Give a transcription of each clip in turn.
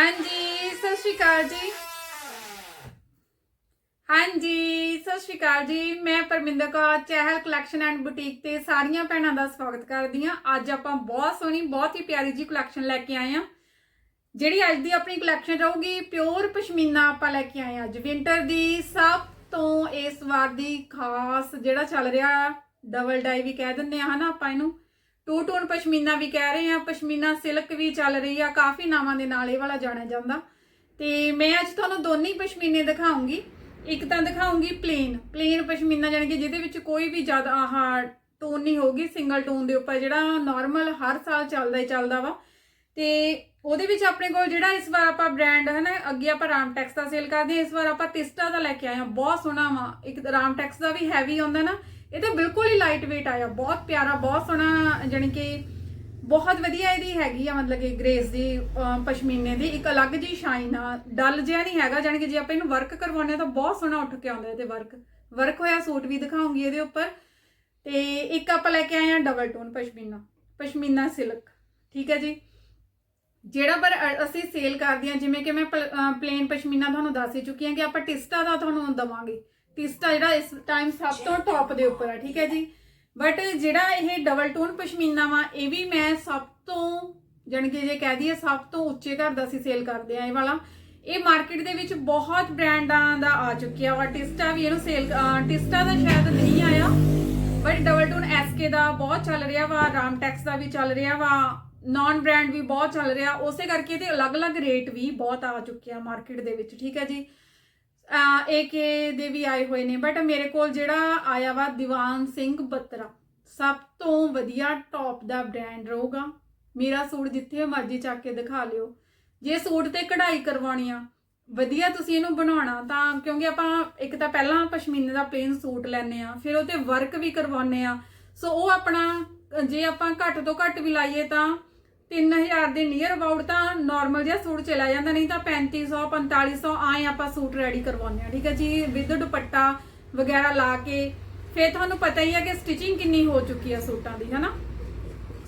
ਹਾਂਜੀ, ਸਤਿ ਸ਼੍ਰੀ ਅਕਾਲ ਜੀ। ਹਾਂਜੀ, ਸਤਿ ਸ਼੍ਰੀ ਅਕਾਲ ਜੀ। ਮੈਂ Parminder Kaur, Chahal collection and boutique ਤੇ ਸਾਰੀਆਂ ਭੈਣਾਂ ਦਾ ਸਵਾਗਤ ਕਰਦੀ ਹਾਂ। ਅੱਜ ਆਪਾਂ ਬਹੁਤ ਸੋਹਣੀ, ਬਹੁਤ ਹੀ ਪਿਆਰੀ ਜੀ ਕਲੈਕਸ਼ਨ ਲੈ ਕੇ ਆਏ ਹਾਂ। ਜਿਹੜੀ ਅੱਜ ਦੀ ਆਪਣੀ ਕਲੈਕਸ਼ਨ ਰਹੂਗੀ ਪਿਓਰ ਪਸ਼ਮੀਨਾ ਆਪਾਂ ਲੈ ਕੇ ਆਏ ਹਾਂ ਅੱਜ। ਵਿੰਟਰ ਦੀ ਸਭ ਤੋਂ ਇਸ ਵਾਰ ਦੀ ਖਾਸ ਜਿਹੜਾ ਚੱਲ ਰਿਹਾ ਡਬਲ ਡਾਈ ਵੀ ਕਹਿ ਦਿੰਦੇ ਆ ਹਨਾ ਆਪਾਂ ਇਹਨੂੰ। ਟੂ ਟੋਨ ਪਸ਼ਮੀਨਾ ਵੀ ਕਹਿ ਰਹੇ ਆ, ਪਸ਼ਮੀਨਾ ਸਿਲਕ ਵੀ ਚੱਲ ਰਹੀ ਆ, ਕਾਫੀ ਨਾਵਾਂ ਦੇ ਨਾਲ ਇਹ ਵਾਲਾ ਜਾਣਿਆ ਜਾਂਦਾ। ਤੇ ਮੈਂ ਅੱਜ ਤੁਹਾਨੂੰ ਦੋਨੇ ਪਸ਼ਮੀਨੇ ਦਿਖਾਉਂਗੀ। ਇੱਕ ਤਾਂ ਦਿਖਾਉਂਗੀ ਪਲੇਨ ਪਲੇਨ ਪਸ਼ਮੀਨਾ ਜਾਣੀ ਕਿ ਜਿਹਦੇ ਵਿੱਚ ਕੋਈ ਵੀ ਜ਼ਿਆਦਾ ਆਹ ਟੋਨ ਨਹੀਂ ਹੋਗੀ ਸਿੰਗਲ ਟੋਨ ਦੇ ਉੱਪਰ, ਜਿਹੜਾ ਨਾਰਮਲ ਹਰ ਸਾਲ ਚੱਲਦਾ ਹੀ ਚੱਲਦਾ ਵਾ। ਤੇ ਉਹਦੇ ਵਿੱਚ ਆਪਣੇ ਕੋਲ ਜਿਹੜਾ ਇਸ ਵਾਰ ਆਪਾਂ ਬ੍ਰਾਂਡ ਹੈ ਨਾ, ਅੱਗੇ ਆਪਾਂ ਰਾਮਟੈਕਸ ਦਾ ਸੇਲ ਕਰਦੇ ਹਾਂ, ਇਸ ਵਾਰ ਆਪਾਂ ਤਿਸਟਾ ਦਾ ਲੈ ਕੇ ਆਏ ਹਾਂ, ਬਹੁਤ ਸੋਹਣਾ ਵਾ। ਇੱਕ ਰਾਮਟੈਕਸ ਦਾ ਵੀ ਹੈਵੀ ਆਉਂਦਾ ਨਾ ਇਹ ਤਾਂ ਬਿਲਕੁਲ ਹੀ ਲਾਈਟ weight ਆਇਆ, ਬਹੁਤ ਪਿਆਰਾ, ਬਹੁਤ ਸੋਹਣਾ, ਜਾਣੀ ਕਿ ਬਹੁਤ ਵਧੀਆ ਇਹਦੀ ਹੈਗੀ ਆ, ਮਤਲਬ ਕਿ ਗ੍ਰੇਸ ਦੀ ਪਸ਼ਮੀਨੇ ਦੀ, ਇੱਕ ਅਲੱਗ ਜੀ ਸ਼ਾਈਨ ਆ ਡਲ ਜਿਹਾ ਨਹੀਂ ਹੈਗਾ, ਜਾਣੀ ਕਿ ਜੇ ਆਪਾਂ ਇਹਨੂੰ ਵਰਕ ਕਰਵਾਉਂਦੇ ਆ ਤਾਂ ਬਹੁਤ ਸੋਹਣਾ ਉੱਠ ਕੇ ਆਉਂਦਾ ਇਹਦੇ ਵਰਕ ਵਰਕ ਹੋਇਆ, ਸੂਟ ਵੀ ਦਿਖਾਉਂਗੀ ਇਹਦੇ ਉੱਪਰ। ਤੇ ਇੱਕ ਆਪਾਂ ਲੈ ਕੇ ਆਏ ਆ double tone pashmina pashmina silk ਠੀਕ ਹੈ ਜੀ? ਜਿਹੜਾ ਪਰ ਅਸੀਂ ਸੇਲ ਕਰਦੇ ਹਾਂ, ਜਿਵੇਂ ਕਿ ਮੈਂ ਪਲੇਨ ਪਸ਼ਮੀਨਾ ਤੁਹਾਨੂੰ ਦੱਸ ਹੀ ਚੁੱਕੀ ਹਾਂ ਕਿ ਆਪਾਂ ਟਿਸਟਾ ਦਾ ਤੁਹਾਨੂੰ ਦਵਾਂਗੇ। ਟਿਸਟਾ ਜਿਹੜਾ ਇਸ ਟਾਈਮ ਸਭ ਤੋਂ ਟੌਪ ਦੇ ਉੱਪਰ ਆ, ਠੀਕ ਹੈ ਜੀ? ਬਟ ਜਿਹੜਾ ਇਹ ਡਬਲ ਟੋਨ ਪਸ਼ਮੀਨਾ ਵਾ, ਇਹ ਵੀ ਮੈਂ ਸਭ ਤੋਂ, ਜਾਣੀ ਕਿ ਜੇ ਕਹਿ ਦਈਏ ਸਭ ਤੋਂ ਉੱਚੇ ਘਰ ਦਾ ਅਸੀਂ ਸੇਲ ਕਰਦੇ ਆ ਇਹ ਵਾਲਾ। ਇਹ ਮਾਰਕੀਟ ਦੇ ਵਿੱਚ ਬਹੁਤ ਬ੍ਰਾਂਡਾਂ ਦਾ ਆ ਚੁੱਕਿਆ ਵਾ। ਟਿਸਟਾ ਵੀ ਇਹਨੂੰ ਸੇਲ ਟਿਸਟਾ ਦਾ ਸ਼ਾਇਦ ਨਹੀਂ ਆਇਆ but double tone S K ਦਾ ਬਹੁਤ ਚੱਲ ਰਿਹਾ ਵਾ ਰਾਮਟੈਕਸ ਦਾ ਵੀ ਚੱਲ ਰਿਹਾ ਵਾ ਨਾਨ ਬ੍ਰਾਂਡ ਵੀ ਬਹੁਤ ਚੱਲ ਰਿਹਾ, ਉਸੇ ਕਰਕੇ ਇਹਦੇ ਅਲੱਗ-ਅਲੱਗ ਰੇਟ ਵੀ ਬਹੁਤ ਆ ਚੁੱਕਿਆ ਮਾਰਕੀਟ ਦੇ ਵਿੱਚ, ਠੀਕ ਹੈ ਜੀ? ਏਕੇ ਦੇ ਵੀ ਆਏ ਹੋਏ ਨੇ ਬਟ ਮੇਰੇ ਕੋਲ ਜਿਹੜਾ ਆਇਆ ਵਾ ਦੀਵਾਨ ਸਿੰਘ ਬੱਤਰਾ, ਸਭ ਤੋਂ ਵਧੀਆ ਟੌਪ ਦਾ ਬ੍ਰਾਂਡ ਰਹੂਗਾ। ਮੇਰਾ ਸੂਟ ਜਿੱਥੇ ਮਰਜ਼ੀ ਚੱਕ ਕੇ ਦਿਖਾ ਲਿਓ। ਜੇ ਸੂਟ ਤੇ ਕਢਾਈ ਕਰਵਾਉਣੀ ਆ, ਵਧੀਆ ਤੁਸੀਂ ਇਹਨੂੰ ਬਣਾਉਣਾ, ਤਾਂ ਕਿਉਂਕਿ ਆਪਾਂ ਇੱਕ ਤਾਂ ਪਹਿਲਾਂ ਪਸ਼ਮੀਨੇ ਦਾ ਪਲੇਨ ਸੂਟ ਲੈਨੇ ਆ, ਫਿਰ ਉਹ ਤੇ ਵਰਕ ਵੀ ਕਰਵਾਉਨੇ ਆ। ਸੋ ਉਹ ਆਪਣਾ, ਜੇ ਆਪਾਂ ਘੱਟ ਤੋਂ ਘੱਟ ਵੀ ਲਾਈਏ ਤਾਂ 3000 ਦੇ ਨੀਅਰ ਅਬਾਊਟ ਤਾਂ ਨਾਰਮਲ ਜਿਹਾ ਸੂਟ ਚਲਾ ਜਾਂਦਾ, ਨਹੀਂ ਤਾਂ 3500 4500 ਆਏ ਆਪਾਂ ਸੂਟ ਰੈਡੀ ਕਰਵਾਉਂਦੇ ਆ ਠੀਕ ਹੈ ਜੀ? ਵਿਦ ਦੁਪੱਟਾ ਵਗੈਰਾ ਲਾ ਕੇ, ਫਿਰ ਤੁਹਾਨੂੰ ਪਤਾ ਹੀ ਹੈ ਕਿ ਸਟਿਚਿੰਗ ਕਿੰਨੀ ਹੋ ਚੁੱਕੀ ਹੈ ਸੂਟਾਂ ਦੀ, ਹਨਾ?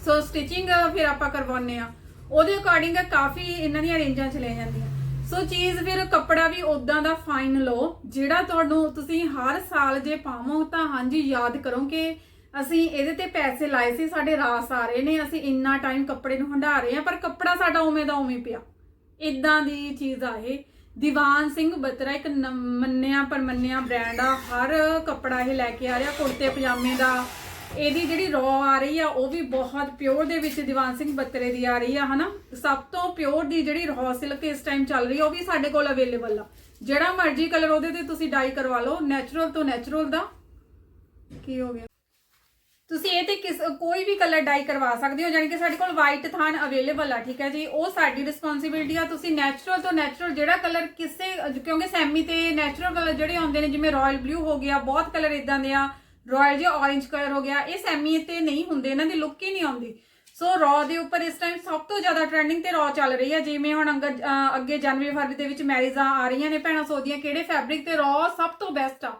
ਸੋ ਸਟਿਚਿੰਗ ਫਿਰ ਆਪਾਂ ਕਰਵਾਉਂਦੇ ਆ ਉਹਦੇ ਅਕੋਰਡਿੰਗ ਕਾਫੀ ਇਹਨਾਂ ਦੀਆਂ ਰੇਂਜਾਂ ਚਲੇ ਜਾਂਦੀਆਂ। ਸੋ ਚੀਜ਼ ਫਿਰ ਕੱਪੜਾ ਵੀ ਉਦਾਂ ਦਾ ਫਾਈਨ ਲਓ, ਜਿਹੜਾ ਤੁਹਾਨੂੰ ਤੁਸੀਂ ਹਰ ਸਾਲ ਜੇ ਪਾਵੋ ਤਾਂ ਹਾਂਜੀ, ਯਾਦ ਕਰੋ ਕਿ ਅਸੀਂ ਇਹਦੇ ਤੇ ਪੈਸੇ ਲਾਏ ਸੀ, ਸਾਡੇ ਰਾਸ ਆ ਰਹੇ ਨੇ, ਅਸੀਂ ਇੰਨਾ ਟਾਈਮ ਕੱਪੜੇ ਨੂੰ ਹੰਢਾ ਰਹੇ ਆ ਪਰ ਕੱਪੜਾ ਸਾਡਾ ਉਵੇਂ ਦਾ ਉਵੇਂ ਪਿਆ। ਇਦਾਂ ਦੀ ਚੀਜ਼ ਆ ਇਹ। ਦੀਵਾਨ ਸਿੰਘ ਬਤਰਾ ਇੱਕ ਨ- ਮੰਨਿਆ ਪਰਮੰਨਿਆ ਬ੍ਰਾਂਡ ਆ, ਹਰ ਕੱਪੜਾ ਇਹ ਲੈ ਕੇ ਆ ਰਿਹਾ, ਕੁੜਤੇ ਪਜਾਮੇ ਦਾ। ਇਹਦੀ ਜਿਹੜੀ ਰॉ ਆ ਰਹੀ ਆ, ਉਹ ਵੀ ਬਹੁਤ ਪਿਓਰ ਦੇ ਵਿੱਚ ਦੀਵਾਨ ਸਿੰਘ ਬੱਤਰੇ ਦੀ ਆ ਰਹੀ ਆ, ਹਨਾ? ਸਭ ਤੋਂ ਪਿਓਰ ਦੀ ਜਿਹੜੀ ਰॉ ਸਿਲਕ ਇਸ ਟਾਈਮ ਚੱਲ ਰਹੀ ਆ, ਉਹ ਵੀ ਸਾਡੇ ਕੋਲ ਅਵੇਲੇਬਲ ਆ। ਜਿਹੜਾ ਮਰਜ਼ੀ ਕਲਰ ਉਹਦੇ ਤੇ ਤੁਸੀਂ ਡਾਈ ਕਰਵਾ ਲਓ ਨੈਚੁਰਲ ਤੋਂ ਨੈਚੁਰਲ ਦਾ। ਕੀ ਹੋ ਗਿਆ? ਤੁਸੀਂ ਇਹ ਤੇ ਕਿਸ ਕੋਈ ਵੀ ਕਲਰ ਡਾਈ ਕਰਵਾ ਸਕਦੇ ਹੋ ਯਾਨੀ ਕਿ ਸਾਡੇ ਕੋਲ ਵਾਈਟ ਥਾਨ ਅਵੇਲੇਬਲ ਆ, ਠੀਕ ਹੈ ਜੀ? ਉਹ ਸਾਡੀ ਰਿਸਪੌਂਸਿਬਿਲਟੀ ਆ, ਤੁਸੀਂ ਨੈਚੁਰਲ ਤੋਂ ਨੈਚੁਰਲ ਜਿਹੜਾ ਕਲਰ ਕਿਸੇ, ਕਿਉਂਕਿ ਸੈਮੀ ਤੇ ਨੈਚੁਰਲ ਕਲਰ ਜਿਹੜੇ ਆਉਂਦੇ ਨੇ, ਜਿਵੇਂ ਰਾਇਲ ਬਲੂ ਹੋ ਗਿਆ, ਬਹੁਤ ਕਲਰ ਇਦਾਂ ਦੇ ਆ ਰਾਇਲ ਜਿਹਾ orange ਕਲਰ ਹੋ ਗਿਆ, ਇਹ ਸੈਮੀ ਤੇ ਨਹੀਂ ਹੁੰਦੇ, ਇਹਨਾਂ ਦੀ ਲੁੱਕ ਹੀ ਨਹੀਂ ਆਉਂਦੀ। ਸੋ ਰॉ ਦੇ ਉੱਪਰ ਇਸ ਟਾਈਮ ਸਭ ਤੋਂ ਜ਼ਿਆਦਾ ਟ੍ਰੈਂਡਿੰਗ ਤੇ ਰॉ ਚੱਲ ਰਹੀ ਹੈ ਜਿਵੇਂ ਹੁਣ ਅੰਗ- ਅੱਗੇ ਜਨਵਰੀ ਫਰਵਰੀ ਦੇ ਵਿੱਚ ਮੈਰਿਜਾਂ ਆ ਰਹੀਆਂ ਨੇ ਭੈਣਾਂ ਸੋਚਦੀਆਂ ਕਿਹੜੇ ਫੈਬਰਿਕ ਤੇ ਰॉ ਸਭ ਤੋਂ ਬੈਸਟ ਆ?